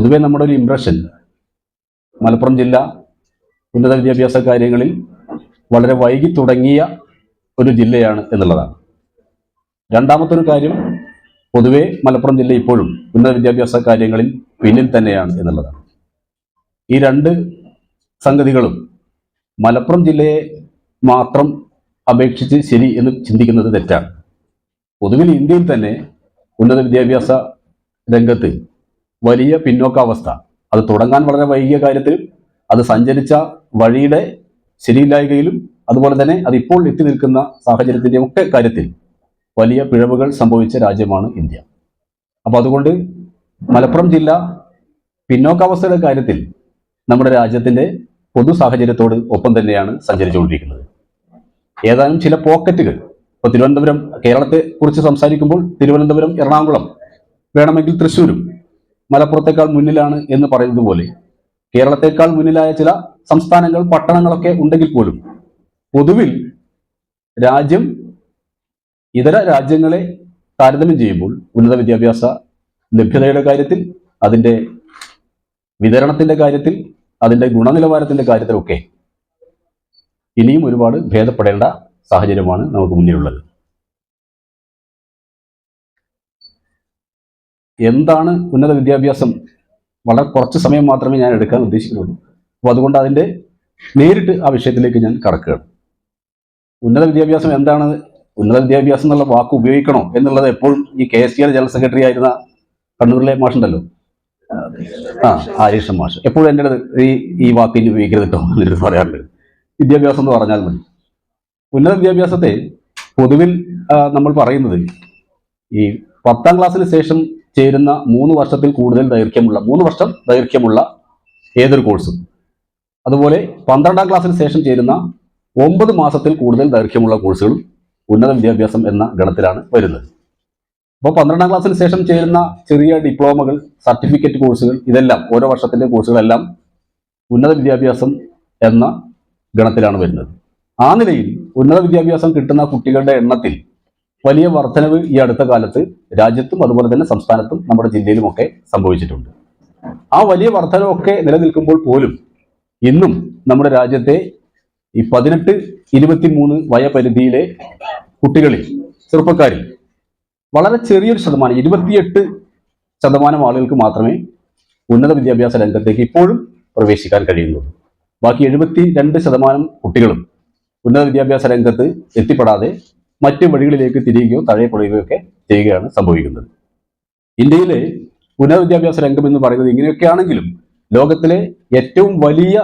പൊതുവെ നമ്മുടെ ഒരു ഇംപ്രഷൻ മലപ്പുറം ജില്ല ഉന്നത വിദ്യാഭ്യാസ കാര്യങ്ങളിൽ വളരെ വൈകി തുടങ്ങിയ ഒരു ജില്ലയാണ് എന്നുള്ളതാണ്. രണ്ടാമത്തെ ഒരു കാര്യം പൊതുവെ മലപ്പുറം ജില്ല ഇപ്പോഴും ഉന്നത വിദ്യാഭ്യാസ കാര്യങ്ങളിൽ പിന്നിൽ തന്നെയാണ് എന്നുള്ളതാണ്. ഈ രണ്ട് സംഗതികളും മലപ്പുറം ജില്ലയെ മാത്രം അപേക്ഷിച്ച് ശരി എന്ന് ചിന്തിക്കുന്നത് തെറ്റാണ്. പൊതുവിൽ ഇന്ത്യയിൽ തന്നെ ഉന്നത വിദ്യാഭ്യാസ രംഗത്ത് വലിയ പിന്നോക്കാവസ്ഥ. അത് തുടങ്ങാൻ വളരെ വൈകിയ കാര്യത്തിൽ അത് സഞ്ചരിച്ച വഴിയുടെ ശരിയില്ലായ്കയിലും അതുപോലെ തന്നെ അത് ഇപ്പോൾ എത്തി നിൽക്കുന്ന സാഹചര്യത്തിന്റെ ഒക്കെ കാര്യത്തിൽ വലിയ പിഴവുകൾ സംഭവിച്ച രാജ്യമാണ് ഇന്ത്യ. അപ്പോൾ അതുകൊണ്ട് മലപ്പുറം ജില്ല പിന്നോക്കാവസ്ഥയുടെ കാര്യത്തിൽ നമ്മുടെ രാജ്യത്തിന്റെ പൊതു സാഹചര്യത്തോട് ഒപ്പം തന്നെയാണ് സഞ്ചരിച്ചുകൊണ്ടിരിക്കുന്നത്. ഏതാനും ചില പോക്കറ്റുകൾ. ഇപ്പോൾ തിരുവനന്തപുരം കേരളത്തെ കുറിച്ച് സംസാരിക്കുമ്പോൾ തിരുവനന്തപുരം എറണാകുളം വേണമെങ്കിൽ തൃശ്ശൂരും മലപ്പുറത്തേക്കാൾ മുന്നിലാണ് എന്ന് പറയുന്നത് പോലെ. കേരളത്തെക്കാൾ മുന്നിലായ ചില സംസ്ഥാനങ്ങൾ പട്ടണങ്ങളൊക്കെ ഉണ്ടെങ്കിൽ പോലും പൊതുവിൽ രാജ്യം ഇതര രാജ്യങ്ങളെ താരതമ്യം ചെയ്യുമ്പോൾ ഉന്നത വിദ്യാഭ്യാസ ലഭ്യതയുടെ കാര്യത്തിൽ അതിന്റെ വിതരണത്തിന്റെ കാര്യത്തിൽ അതിന്റെ ഗുണനിലവാരത്തിന്റെ കാര്യത്തിലൊക്കെ ഇനിയും ഒരുപാട് ഭേദപ്പെടേണ്ട സാഹചര്യമാണ് നമുക്ക് മുന്നിലുള്ളത്. എന്താണ് ഉന്നത വിദ്യാഭ്യാസം? വളരെ കുറച്ച് സമയം മാത്രമേ ഞാൻ എടുക്കാൻ ഉദ്ദേശിക്കുന്നുള്ളൂ. അപ്പോൾ അതുകൊണ്ട് അതിന്റെ നേരിട്ട് ആ വിഷയത്തിലേക്ക് ഞാൻ കടക്കുകയാണ്. ഉന്നത വിദ്യാഭ്യാസം എന്താണ്? ഉന്നത വിദ്യാഭ്യാസം എന്നുള്ള വാക്ക് ഉപയോഗിക്കണോ എന്നുള്ളത് എപ്പോഴും ഈ കെ എസ് ജനറൽ സെക്രട്ടറി ആയിരുന്ന കണ്ണൂരിലെ മാഷുണ്ടല്ലോ? ആ ആരീഷൻ മാഷ്. എപ്പോഴും എന്റെ അടുത്ത് ഈ ഈ വാക്ക് ഇനി ഉപയോഗിക്കരുത് കേട്ടോ എന്നിട്ട് പറയാറുണ്ട്. വിദ്യാഭ്യാസം എന്ന് പറഞ്ഞാൽ മതി. ഉന്നത വിദ്യാഭ്യാസത്തെ പൊതുവിൽ നമ്മൾ പറയുന്നത് ഈ പത്താം ക്ലാസ്സിന് ശേഷം ചേരുന്ന മൂന്ന് വർഷത്തിൽ കൂടുതൽ ദൈർഘ്യമുള്ള മൂന്ന് വർഷം ദൈർഘ്യമുള്ള ഏതൊരു കോഴ്സും അതുപോലെ പന്ത്രണ്ടാം ക്ലാസ്സിന് ശേഷം ചേരുന്ന ഒമ്പത് മാസത്തിൽ കൂടുതൽ ദൈർഘ്യമുള്ള കോഴ്സുകൾ ഉന്നത വിദ്യാഭ്യാസം എന്ന ഗണത്തിലാണ് വരുന്നത്. അപ്പോൾ പന്ത്രണ്ടാം ക്ലാസ്സിന് ശേഷം ചേരുന്ന ചെറിയ ഡിപ്ലോമകൾ സർട്ടിഫിക്കറ്റ് കോഴ്സുകൾ ഇതെല്ലാം ഓരോ വർഷത്തിന്റെ കോഴ്സുകളെല്ലാം ഉന്നത വിദ്യാഭ്യാസം എന്ന ഗണത്തിലാണ് വരുന്നത്. ആ നിലയിൽ ഉന്നത വിദ്യാഭ്യാസം കിട്ടുന്ന കുട്ടികളുടെ എണ്ണത്തിൽ വലിയ വർധനവ് ഈ അടുത്ത കാലത്ത് രാജ്യത്തും അതുപോലെ തന്നെ സംസ്ഥാനത്തും നമ്മുടെ ജില്ലയിലുമൊക്കെ സംഭവിച്ചിട്ടുണ്ട്. ആ വലിയ വർധനവൊക്കെ നിലനിൽക്കുമ്പോൾ പോലും ഇന്നും നമ്മുടെ രാജ്യത്തെ ഈ പതിനെട്ട് ഇരുപത്തിമൂന്ന് വയപരിധിയിലെ കുട്ടികളിൽ ചെറുപ്പക്കാരിൽ വളരെ ചെറിയൊരു ശതമാനം ഇരുപത്തിയെട്ട് ശതമാനം ആളുകൾക്ക് മാത്രമേ ഉന്നത വിദ്യാഭ്യാസ രംഗത്തേക്ക് ഇപ്പോഴും പ്രവേശിക്കാൻ കഴിയുന്നുള്ളൂ. ബാക്കി എഴുപത്തി രണ്ട് ശതമാനം കുട്ടികളും ഉന്നത വിദ്യാഭ്യാസ രംഗത്ത് എത്തിപ്പെടാതെ മറ്റ് വഴികളിലേക്ക് തിരിയുകയോ തഴയപ്പെടുകയോ ഒക്കെ ചെയ്യുകയാണ് സംഭവിക്കുന്നത്. ഇന്ത്യയിലെ പുനർവിദ്യാഭ്യാസ രംഗം എന്ന് പറയുന്നത് ഇങ്ങനെയൊക്കെയാണെങ്കിലും ലോകത്തിലെ ഏറ്റവും വലിയ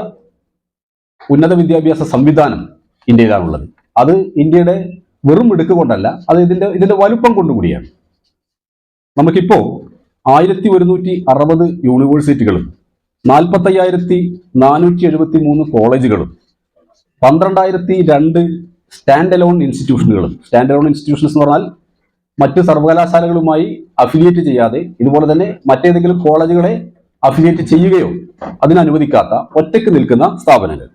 ഉന്നത വിദ്യാഭ്യാസ സംവിധാനം ഇന്ത്യയിലാണുള്ളത്. അത് ഇന്ത്യയുടെ വെറും മിടുക്ക് കൊണ്ടല്ല അത് ഇതിന്റെ ഇതിന്റെ വലുപ്പം കൊണ്ടുകൂടിയാണ് നമുക്കിപ്പോ ആയിരത്തി ഒരുന്നൂറ്റി അറുപത് യൂണിവേഴ്സിറ്റികളും നാൽപ്പത്തയ്യായിരത്തി നാനൂറ്റി എഴുപത്തി മൂന്ന് കോളേജുകളും പന്ത്രണ്ടായിരത്തി രണ്ട് സ്റ്റാൻഡ് അലോൺ ഇൻസ്റ്റിറ്റ്യൂഷനുകൾ സ്റ്റാൻഡ് അലോൺ ഇൻസ്റ്റിറ്റ്യൂഷൻസ് എന്ന് പറഞ്ഞാൽ മറ്റ് സർവകലാശാലകളുമായി അഫിലിയേറ്റ് ചെയ്യാതെ ഇതുപോലെ തന്നെ മറ്റേതെങ്കിലും കോളേജുകളെ അഫിലിയേറ്റ് ചെയ്യുകയോ അതിനനുവദിക്കാത്ത ഒറ്റയ്ക്ക് നിൽക്കുന്ന സ്ഥാപനങ്ങൾ.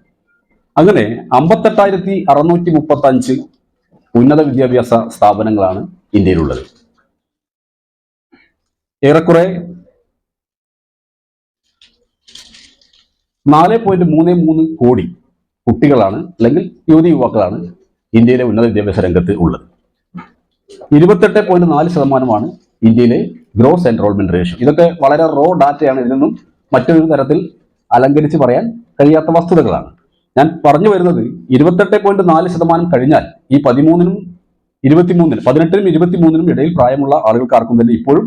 അങ്ങനെ അമ്പത്തെട്ടായിരത്തി അറുന്നൂറ്റി മുപ്പത്തി അഞ്ച് ഉന്നത വിദ്യാഭ്യാസ സ്ഥാപനങ്ങളാണ് ഇന്ത്യയിലുള്ളത്. ഏറെക്കുറെ നാല് പോയിന്റ് മൂന്ന് മൂന്ന് കോടി കുട്ടികളാണ് അല്ലെങ്കിൽ യുവതി യുവാക്കളാണ് ഇന്ത്യയിലെ ഉന്നത വിദ്യാഭ്യാസ രംഗത്ത് ഉള്ളത്. ഇരുപത്തെട്ട് പോയിന്റ് നാല് ശതമാനമാണ് ഇന്ത്യയിലെ ഗ്രോസ് എൻറോൾമെന്റ് റേഷ്യോ ഇതൊക്കെ വളരെ റോ ഡാറ്റയാണ് ഇതിനൊന്നും മറ്റൊരു തരത്തിൽ അലങ്കരിച്ച് പറയാൻ കഴിയാത്ത വസ്തുതകളാണ്. ഞാൻ പറഞ്ഞു വരുന്നത് ഇരുപത്തെട്ട് പോയിന്റ് നാല് ശതമാനം കഴിഞ്ഞാൽ ഈ പതിമൂന്നിനും ഇരുപത്തിമൂന്നിനും പതിനെട്ടിനും ഇരുപത്തിമൂന്നിനും ഇടയിൽ പ്രായമുള്ള ആളുകൾക്കാർക്കും തന്നെ ഇപ്പോഴും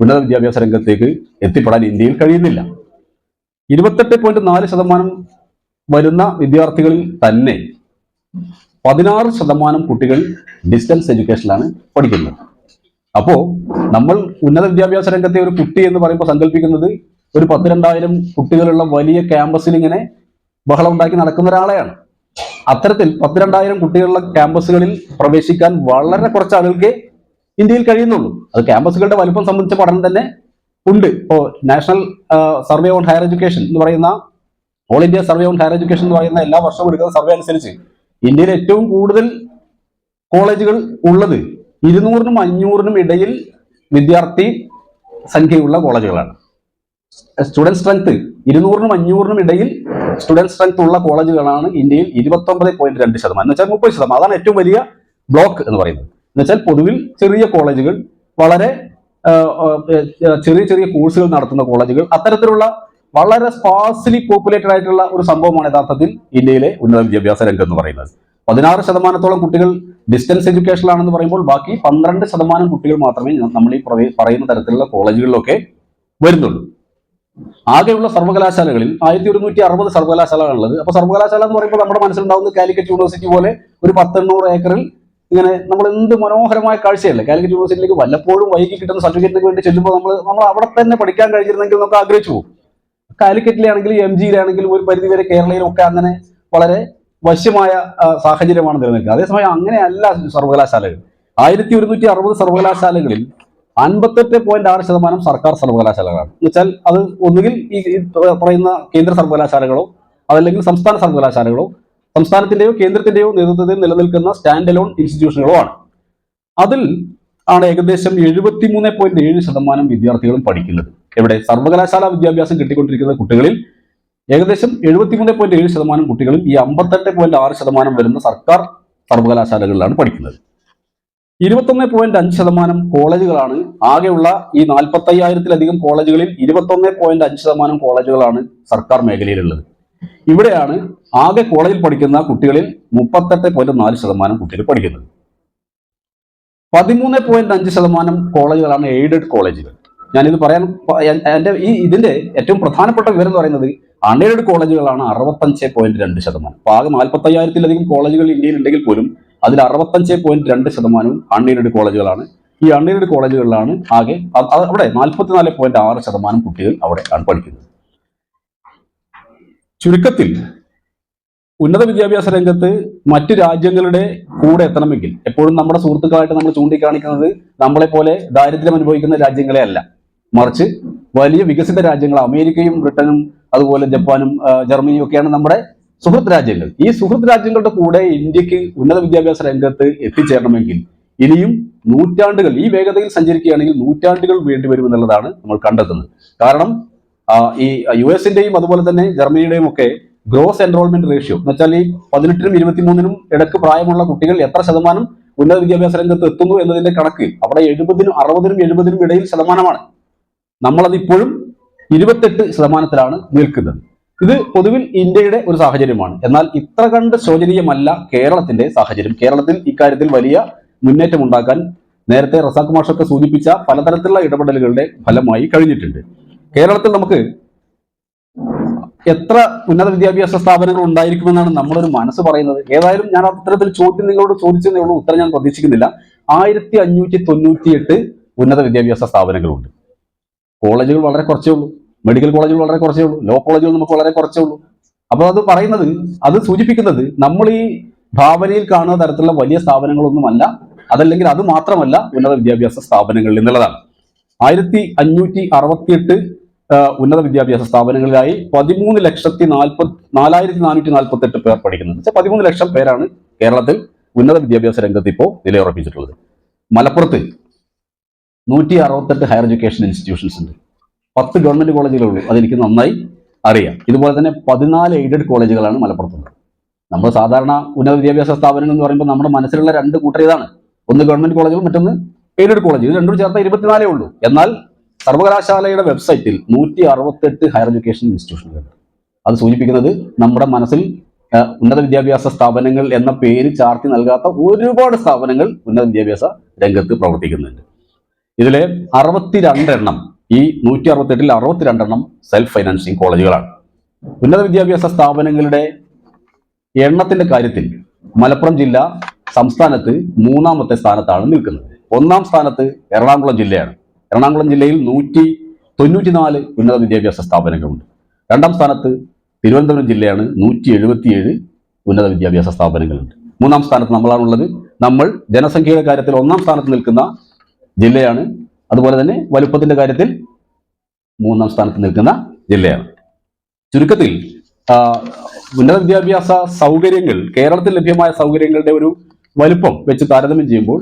ഉന്നത വിദ്യാഭ്യാസ രംഗത്തേക്ക് എത്തിപ്പെടാൻ ഇന്ത്യയിൽ കഴിയുന്നില്ല. ഇരുപത്തെട്ട് പോയിന്റ് നാല് ശതമാനം വരുന്ന വിദ്യാർത്ഥികളിൽ തന്നെ പതിനാറ് ശതമാനം കുട്ടികൾ ഡിസ്റ്റൻസ് എഡ്യൂക്കേഷനിലാണ് പഠിക്കുന്നത്. അപ്പോൾ നമ്മൾ ഉന്നത വിദ്യാഭ്യാസ രംഗത്തെ ഒരു കുട്ടി എന്ന് പറയുമ്പോൾ സങ്കല്പിക്കുന്നത് ഒരു പത്ത് രണ്ടായിരം കുട്ടികളുള്ള വലിയ ക്യാമ്പസിൽ ഇങ്ങനെ ബഹളം ഉണ്ടാക്കി നടക്കുന്ന ഒരാളെയാണ്. അത്തരത്തിൽ പത്ത് രണ്ടായിരം കുട്ടികളുള്ള ക്യാമ്പസുകളിൽ പ്രവേശിക്കാൻ വളരെ കുറച്ച് ആളുകൾക്ക് ഇന്ത്യയിൽ കഴിയുന്നുള്ളൂ. അത് ക്യാമ്പസുകളുടെ വലുപ്പം സംബന്ധിച്ച പഠനം തന്നെ ഉണ്ട്. ഇപ്പോൾ national survey on higher education എന്ന് പറയുന്ന all India survey on higher education എന്ന് പറയുന്ന എല്ലാ വർഷവും എടുക്കുന്ന സർവേ അനുസരിച്ച് ഇന്ത്യയിൽ ഏറ്റവും കൂടുതൽ കോളേജുകൾ ഉള്ളത് ഇരുന്നൂറിനും അഞ്ഞൂറിനും ഇടയിൽ വിദ്യാർത്ഥി സംഖ്യയുള്ള കോളേജുകളാണ്. സ്റ്റുഡന്റ് സ്ട്രെങ്ത് ഇരുന്നൂറിനും അഞ്ഞൂറിനും ഇടയിൽ സ്റ്റുഡന്റ് സ്ട്രെങ്ത് ഉള്ള കോളേജുകളാണ് ഇന്ത്യയിൽ ഇരുപത്തൊമ്പത് പോയിന്റ് രണ്ട് ശതമാനം. എന്ന് വെച്ചാൽ മുപ്പത് ശതമാനം. അതാണ് ഏറ്റവും വലിയ ബ്ലോക്ക് എന്ന് പറയുന്നത്. എന്ന് വെച്ചാൽ പൊതുവിൽ ചെറിയ കോളേജുകൾ വളരെ ചെറിയ ചെറിയ കോഴ്സുകൾ നടത്തുന്ന കോളേജുകൾ അത്തരത്തിലുള്ള വളരെ സ്പാസ്ലി പോപ്പുലേറ്റഡ് ആയിട്ടുള്ള ഒരു സംഭവമാണ് യഥാർത്ഥത്തിൽ ഇന്ത്യയിലെ ഉന്നത വിദ്യാഭ്യാസ രംഗം എന്ന് പറയുന്നത്. പതിനാറ് ശതമാനത്തോളം കുട്ടികൾ ഡിസ്റ്റൻസ് എഡ്യൂക്കേഷനിലാണെന്ന് പറയുമ്പോൾ ബാക്കി പന്ത്രണ്ട് ശതമാനം കുട്ടികൾ മാത്രമേ നമ്മൾ ഈ പറയുന്ന തരത്തിലുള്ള കോളേജുകളിലൊക്കെ വരുന്നുള്ളൂ. ആകെയുള്ള സർവകലാശാലകളിൽ ആയിരത്തി ഒരുന്നൂറ്റി അറുപത് സർവകലാശാലകളുള്ളത് അപ്പൊ സർവകലാശാല എന്ന് പറയുമ്പോൾ നമ്മുടെ മനസ്സിലുണ്ടാവുന്ന കാലിക്കറ്റ് യൂണിവേഴ്സിറ്റി പോലെ ഒരു പത്തെണ്ണൂറ് ഏക്കറിൽ ഇങ്ങനെ നമ്മൾ എന്ത് മനോഹരമായ കാഴ്ചയല്ലേ? കാലിക്കറ്റ് യൂണിവേഴ്സിറ്റിയിലേക്ക് വല്ലപ്പോഴും വൈകി കിട്ടുന്ന സർട്ടിഫിക്കറ്റിന് വേണ്ടി ചെല്ലുമ്പോൾ നമ്മൾ നമ്മൾ അവിടെ തന്നെ പഠിക്കാൻ കഴിഞ്ഞിരുന്നെങ്കിൽ നമുക്ക് ആഗ്രഹിച്ചു പോകും. കാലിക്കറ്റിലാണെങ്കിലും എം ജിയിലാണെങ്കിലും ഒരു പരിധിവരെ കേരളയിലും ഒക്കെ അങ്ങനെ വളരെ വശ്യമായ സാഹചര്യമാണ് നിലനിൽക്കുന്നത്. അതേസമയം അങ്ങനെയല്ല സർവകലാശാലകൾ. ആയിരത്തി ഒരുന്നൂറ്റി അറുപത് സർവകലാശാലകളിൽ അൻപത്തെട്ട് പോയിന്റ് ആറ് ശതമാനം സർക്കാർ സർവകലാശാലകളാണ്. എന്ന് വെച്ചാൽ അത് ഒന്നുകിൽ ഈ ഈ പറയുന്ന കേന്ദ്ര സർവകലാശാലകളോ അതല്ലെങ്കിൽ സംസ്ഥാന സർവകലാശാലകളോ സംസ്ഥാനത്തിന്റെയോ കേന്ദ്രത്തിന്റെയോ നേതൃത്വത്തിൽ നിലനിൽക്കുന്ന സ്റ്റാൻഡ് അലോൺ ഇൻസ്റ്റിറ്റ്യൂഷനുകളോ ആണ്. അതിൽ ആണ് ഏകദേശം എഴുപത്തിമൂന്ന് പോയിന്റ് ഏഴ് ശതമാനം വിദ്യാർത്ഥികളും പഠിക്കുന്നത്. എവിടെ? സർവകലാശാല വിദ്യാഭ്യാസം കിട്ടിക്കൊണ്ടിരിക്കുന്ന കുട്ടികളിൽ ഏകദേശം എഴുപത്തിമൂന്ന് പോയിന്റ് ഏഴ് ശതമാനം കുട്ടികളും ഈ അമ്പത്തെട്ട് പോയിന്റ് ആറ് ശതമാനം വരുന്ന സർക്കാർ സർവകലാശാലകളിലാണ് പഠിക്കുന്നത്. ഇരുപത്തൊന്ന് പോയിന്റ് അഞ്ച് ശതമാനം കോളേജുകളാണ് ആകെയുള്ള ഈ നാൽപ്പത്തി അയ്യായിരത്തിലധികം കോളേജുകളിൽ ഇരുപത്തൊന്ന് പോയിന്റ് അഞ്ച് ശതമാനം കോളേജുകളാണ് സർക്കാർ മേഖലയിലുള്ളത്. ഇവിടെയാണ് ആകെ കോളേജിൽ പഠിക്കുന്ന കുട്ടികളിൽ മുപ്പത്തെട്ട് പോയിന്റ് നാല് ശതമാനം കുട്ടികൾ പഠിക്കുന്നത്. പതിമൂന്ന് പോയിന്റ് അഞ്ച് ശതമാനം കോളേജുകളാണ് എയ്ഡഡ് കോളേജുകൾ. ഞാനിത് പറയാൻ എന്റെ ഈ ഇതിന്റെ ഏറ്റവും പ്രധാനപ്പെട്ട വിവരം എന്ന് പറയുന്നത് അൺഎയ്ഡഡ് കോളേജുകളാണ് അറുപത്തഞ്ച് പോയിന്റ് രണ്ട് ശതമാനം. അപ്പൊ ആകെ നാൽപ്പത്തി അയ്യായിരത്തിലധികം കോളേജുകൾ ഇന്ത്യയിൽ ഉണ്ടെങ്കിൽ പോലും അതിൽ അറുപത്തഞ്ച് പോയിന്റ് രണ്ട് ശതമാനവും അൺഎയ്ഡഡ് കോളേജുകളാണ്. ഈ അൺഎയ്ഡഡ് കോളേജുകളിലാണ് ആകെ അവിടെ നാൽപ്പത്തിനാല് പോയിന്റ് ആറ് ശതമാനം കുട്ടികൾ അവിടെ പഠിക്കുന്നത്. ചുരുക്കത്തിൽ ഉന്നത വിദ്യാഭ്യാസ രംഗത്ത് മറ്റു രാജ്യങ്ങളുടെ കൂടെ എത്തണമെങ്കിൽ എപ്പോഴും നമ്മുടെ സുഹൃത്തുക്കളായിട്ട് നമ്മൾ ചൂണ്ടിക്കാണിക്കുന്നത് നമ്മളെ പോലെ ദാരിദ്ര്യം അനുഭവിക്കുന്ന രാജ്യങ്ങളെ അല്ല. മറിച്ച് വലിയ വികസിത രാജ്യങ്ങൾ അമേരിക്കയും ബ്രിട്ടനും അതുപോലെ ജപ്പാനും ജർമ്മനിയും ഒക്കെയാണ് നമ്മുടെ സുഹൃത്ത് രാജ്യങ്ങൾ. ഈ സുഹൃത്ത് രാജ്യങ്ങളുടെ കൂടെ ഇന്ത്യയ്ക്ക് ഉന്നത വിദ്യാഭ്യാസ രംഗത്ത് എത്തിച്ചേരണമെങ്കിൽ ഇനിയും നൂറ്റാണ്ടുകൾ ഈ വേഗതയിൽ സഞ്ചരിക്കുകയാണെങ്കിൽ നൂറ്റാണ്ടുകൾ വേണ്ടി വരും എന്നുള്ളതാണ് നമ്മൾ കണ്ടെത്തുന്നത്. കാരണം ഈ യു എസിന്റെയും അതുപോലെ തന്നെ ജർമ്മനിയുടെയും ഒക്കെ ഗ്രോസ് എൻറോൾമെന്റ് റേഷ്യോ. എന്ന് വെച്ചാൽ ഈ പതിനെട്ടിനും ഇരുപത്തിമൂന്നിനും ഇടയ്ക്ക് പ്രായമുള്ള കുട്ടികൾ എത്ര ശതമാനം ഉന്നത വിദ്യാഭ്യാസ രംഗത്ത് എത്തുന്നു എന്നതിന്റെ കണക്ക് അവിടെ എഴുപതിനും അറുപതിനും എഴുപതിനും ഇടയിൽ ശതമാനമാണ്. നമ്മളത് ഇപ്പോഴും ഇരുപത്തെട്ട് ശതമാനത്തിലാണ് നിൽക്കുന്നത്. ഇത് പൊതുവിൽ ഇന്ത്യയുടെ ഒരു സാഹചര്യമാണ്. എന്നാൽ ഇത്ര കണ്ട് ശോചനീയമല്ല കേരളത്തിന്റെ സാഹചര്യം. കേരളത്തിൽ ഇക്കാര്യത്തിൽ വലിയ മുന്നേറ്റം ഉണ്ടാക്കാൻ നേരത്തെ റസാഖ് മാഷൊക്കെ സൂചിപ്പിച്ച പലതരത്തിലുള്ള ഇടപെടലുകളുടെ ഫലമായി കഴിഞ്ഞിട്ടുണ്ട്. കേരളത്തിൽ നമുക്ക് എത്ര ഉന്നത വിദ്യാഭ്യാസ സ്ഥാപനങ്ങൾ ഉണ്ടായിരിക്കുമെന്നാണ് നമ്മളൊരു മനസ്സ് പറയുന്നത്. ഏതായാലും ഞാൻ അത്തരത്തിൽ ചോദ്യം നിങ്ങളോട് ചോദിച്ചതേ ഉള്ളൂ. ഉത്തരം ഞാൻ പ്രതീക്ഷിക്കുന്നില്ല. ആയിരത്തി അഞ്ഞൂറ്റി തൊണ്ണൂറ്റിയെട്ട് ഉന്നത വിദ്യാഭ്യാസ സ്ഥാപനങ്ങളുണ്ട്. കോളേജുകൾ വളരെ കുറച്ചേ ഉള്ളൂ. മെഡിക്കൽ കോളേജുകൾ വളരെ കുറച്ചേ ഉള്ളൂ. ലോ കോളേജുകൾ നമുക്ക് വളരെ കുറച്ചേ ഉള്ളൂ. അപ്പോൾ അത് പറയുന്നത് അത് സൂചിപ്പിക്കുന്നത് നമ്മൾ ഈ ഭാവനയിൽ കാണുന്ന തരത്തിലുള്ള വലിയ സ്ഥാപനങ്ങളൊന്നുമല്ല. അതല്ലെങ്കിൽ അത് മാത്രമല്ല ഉന്നത വിദ്യാഭ്യാസ സ്ഥാപനങ്ങളിൽ എന്നുള്ളതാണ് ആയിരത്തി അഞ്ഞൂറ്റി അറുപത്തിയെട്ട് ഉന്നത വിദ്യാഭ്യാസ സ്ഥാപനങ്ങളിലായി പതിമൂന്ന് ലക്ഷത്തി നാൽപ്പത്തി നാലായിരത്തി നാനൂറ്റി പേർ പഠിക്കുന്നത്. പതിമൂന്ന് ലക്ഷം പേരാണ് കേരളത്തിൽ ഉന്നത വിദ്യാഭ്യാസ രംഗത്ത് ഇപ്പോൾ നിലയുറപ്പിച്ചിട്ടുള്ളത്. മലപ്പുറത്ത് നൂറ്റി അറുപത്തെട്ട് ഹയർ എഡ്യൂക്കേഷൻ ഇൻസ്റ്റിറ്റ്യൂഷൻസ് ഉണ്ട്. പത്ത് ഗവൺമെന്റ് കോളേജുകളുള്ളൂ അതെനിക്ക് നന്നായി അറിയാം. ഇതുപോലെ തന്നെ പതിനാല് എയ്ഡഡ് കോളേജുകളാണ് മലപ്പുറത്തുള്ളത്. നമ്മൾ സാധാരണ ഉന്നത വിദ്യാഭ്യാസ സ്ഥാപനങ്ങൾ എന്ന് പറയുമ്പോൾ നമ്മുടെ മനസ്സിലുള്ള രണ്ട് കൂട്ടർ ഒന്ന് ഗവൺമെന്റ് കോളേജുകൾ മറ്റൊന്ന് എയ്ഡഡ് കോളേജ് ഇത് രണ്ടും ചേർത്ത ഇരുപത്തിനാലേ ഉള്ളൂ. എന്നാൽ സർവകലാശാലയുടെ വെബ്സൈറ്റിൽ നൂറ്റി അറുപത്തെട്ട് ഹയർ എഡ്യൂക്കേഷൻ ഇൻസ്റ്റിറ്റ്യൂഷനുകൾ അത് സൂചിപ്പിക്കുന്നത് നമ്മുടെ മനസ്സിൽ ഉന്നത വിദ്യാഭ്യാസ സ്ഥാപനങ്ങൾ എന്ന പേര് ചാർത്തി നൽകാത്ത ഒരുപാട് സ്ഥാപനങ്ങൾ ഉന്നത വിദ്യാഭ്യാസ രംഗത്ത് പ്രവർത്തിക്കുന്നുണ്ട്. ഇതിലെ അറുപത്തിരണ്ടെണ്ണം ഈ നൂറ്റി അറുപത്തെട്ടിൽ അറുപത്തിരണ്ടെണ്ണം സെൽഫ് ഫൈനാൻസിങ് കോളേജുകളാണ് ഉന്നത വിദ്യാഭ്യാസ സ്ഥാപനങ്ങളുടെ എണ്ണത്തിന്റെ കാര്യത്തിൽ മലപ്പുറം ജില്ല സംസ്ഥാനത്ത് മൂന്നാമത്തെ സ്ഥാനത്താണ് നിൽക്കുന്നത്. ഒന്നാം സ്ഥാനത്ത് എറണാകുളം ജില്ലയാണ്. എറണാകുളം ജില്ലയിൽ നൂറ്റി തൊണ്ണൂറ്റിനാല് ഉന്നത വിദ്യാഭ്യാസ സ്ഥാപനങ്ങളുണ്ട്. രണ്ടാം സ്ഥാനത്ത് തിരുവനന്തപുരം ജില്ലയാണ് നൂറ്റി എഴുപത്തിയേഴ് ഉന്നത വിദ്യാഭ്യാസ സ്ഥാപനങ്ങളുണ്ട്. മൂന്നാം സ്ഥാനത്ത് നമ്മളാണുള്ളത്. നമ്മൾ ജനസംഖ്യയുടെ കാര്യത്തിൽ ഒന്നാം സ്ഥാനത്ത് നിൽക്കുന്ന ജില്ലയാണ്. അതുപോലെ തന്നെ വലുപ്പത്തിന്റെ കാര്യത്തിൽ മൂന്നാം സ്ഥാനത്ത് നിൽക്കുന്ന ജില്ലയാണ്. ചുരുക്കത്തിൽ ഉന്നത വിദ്യാഭ്യാസ സൗകര്യങ്ങൾ കേരളത്തിൽ ലഭ്യമായ സൗകര്യങ്ങളുടെ ഒരു വലുപ്പം വെച്ച് താരതമ്യം ചെയ്യുമ്പോൾ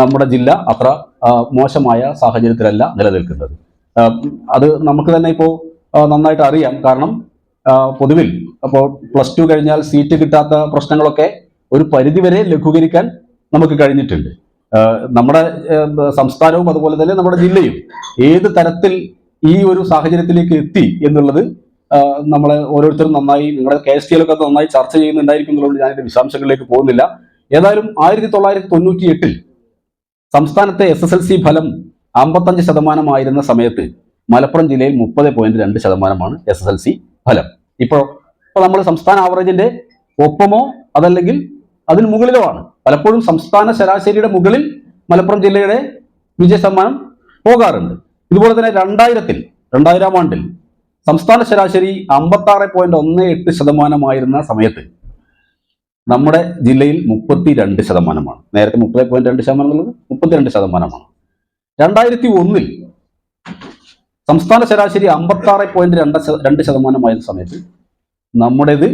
നമ്മുടെ ജില്ല അത്ര മോശമായ സാഹചര്യത്തിലല്ല നിലനിൽക്കുന്നത്. അത് നമുക്ക് തന്നെ ഇപ്പോൾ നന്നായിട്ട് അറിയാം. കാരണം പൊതുവിൽ അപ്പോൾ പ്ലസ് ടു കഴിഞ്ഞാൽ സീറ്റ് കിട്ടാത്ത പ്രശ്നങ്ങളൊക്കെ ഒരു പരിധിവരെ ലഘൂകരിക്കാൻ നമുക്ക് കഴിഞ്ഞിട്ടുണ്ട്. നമ്മുടെ സംസ്ഥാനവും അതുപോലെ തന്നെ നമ്മുടെ ജില്ലയും ഏത് തരത്തിൽ ഈ ഒരു സാഹചര്യത്തിലേക്ക് എത്തി എന്നുള്ളത് നമ്മൾ ഓരോരുത്തരും നന്നായി നിങ്ങളുടെ കെ എസ് ടിയിലൊക്കെ നന്നായി ചർച്ച ചെയ്യുന്നുണ്ടായിരിക്കും എന്നുള്ളത് ഞാൻ ഇതിന്റെ വിശദാംശങ്ങളിലേക്ക് പോകുന്നില്ല. ഏതായാലും ആയിരത്തി തൊള്ളായിരത്തി തൊണ്ണൂറ്റി എട്ടിൽ സംസ്ഥാനത്തെ എസ് എസ് എൽ സി ഫലം അമ്പത്തഞ്ച് ശതമാനമായിരുന്ന സമയത്ത് മലപ്പുറം ജില്ലയിൽ മുപ്പത് പോയിന്റ് രണ്ട് ശതമാനമാണ് എസ് എസ് എൽ സി ഫലം. ഇപ്പോൾ ഇപ്പോൾ നമ്മൾ സംസ്ഥാന ആവറേജിന്റെ ഒപ്പമോ അതല്ലെങ്കിൽ അതിന് മുകളിലോ ആണ് പലപ്പോഴും സംസ്ഥാന ശരാശരിയുടെ മുകളിൽ മലപ്പുറം ജില്ലയുടെ വിജയ ശതമാനം പോകാറുണ്ട്. ഇതുപോലെ തന്നെ രണ്ടായിരത്തിൽ രണ്ടായിരം ആണ്ടിൽ സംസ്ഥാന ശരാശരി അമ്പത്തി ആറ് പോയിന്റ് ഒന്ന് എട്ട് ശതമാനമായിരുന്ന സമയത്ത് നമ്മുടെ ജില്ലയിൽ മുപ്പത്തി രണ്ട് ശതമാനമാണ്. നേരത്തെ മുപ്പത് പോയിന്റ് രണ്ട് ശതമാനം എന്നുള്ളത് മുപ്പത്തിരണ്ട് ശതമാനമാണ്. രണ്ടായിരത്തി ഒന്നിൽ സംസ്ഥാന ശരാശരി അമ്പത്തി ആറ് പോയിന്റ് രണ്ട് രണ്ട് ശതമാനമായിരുന്ന സമയത്ത് നമ്മുടേത്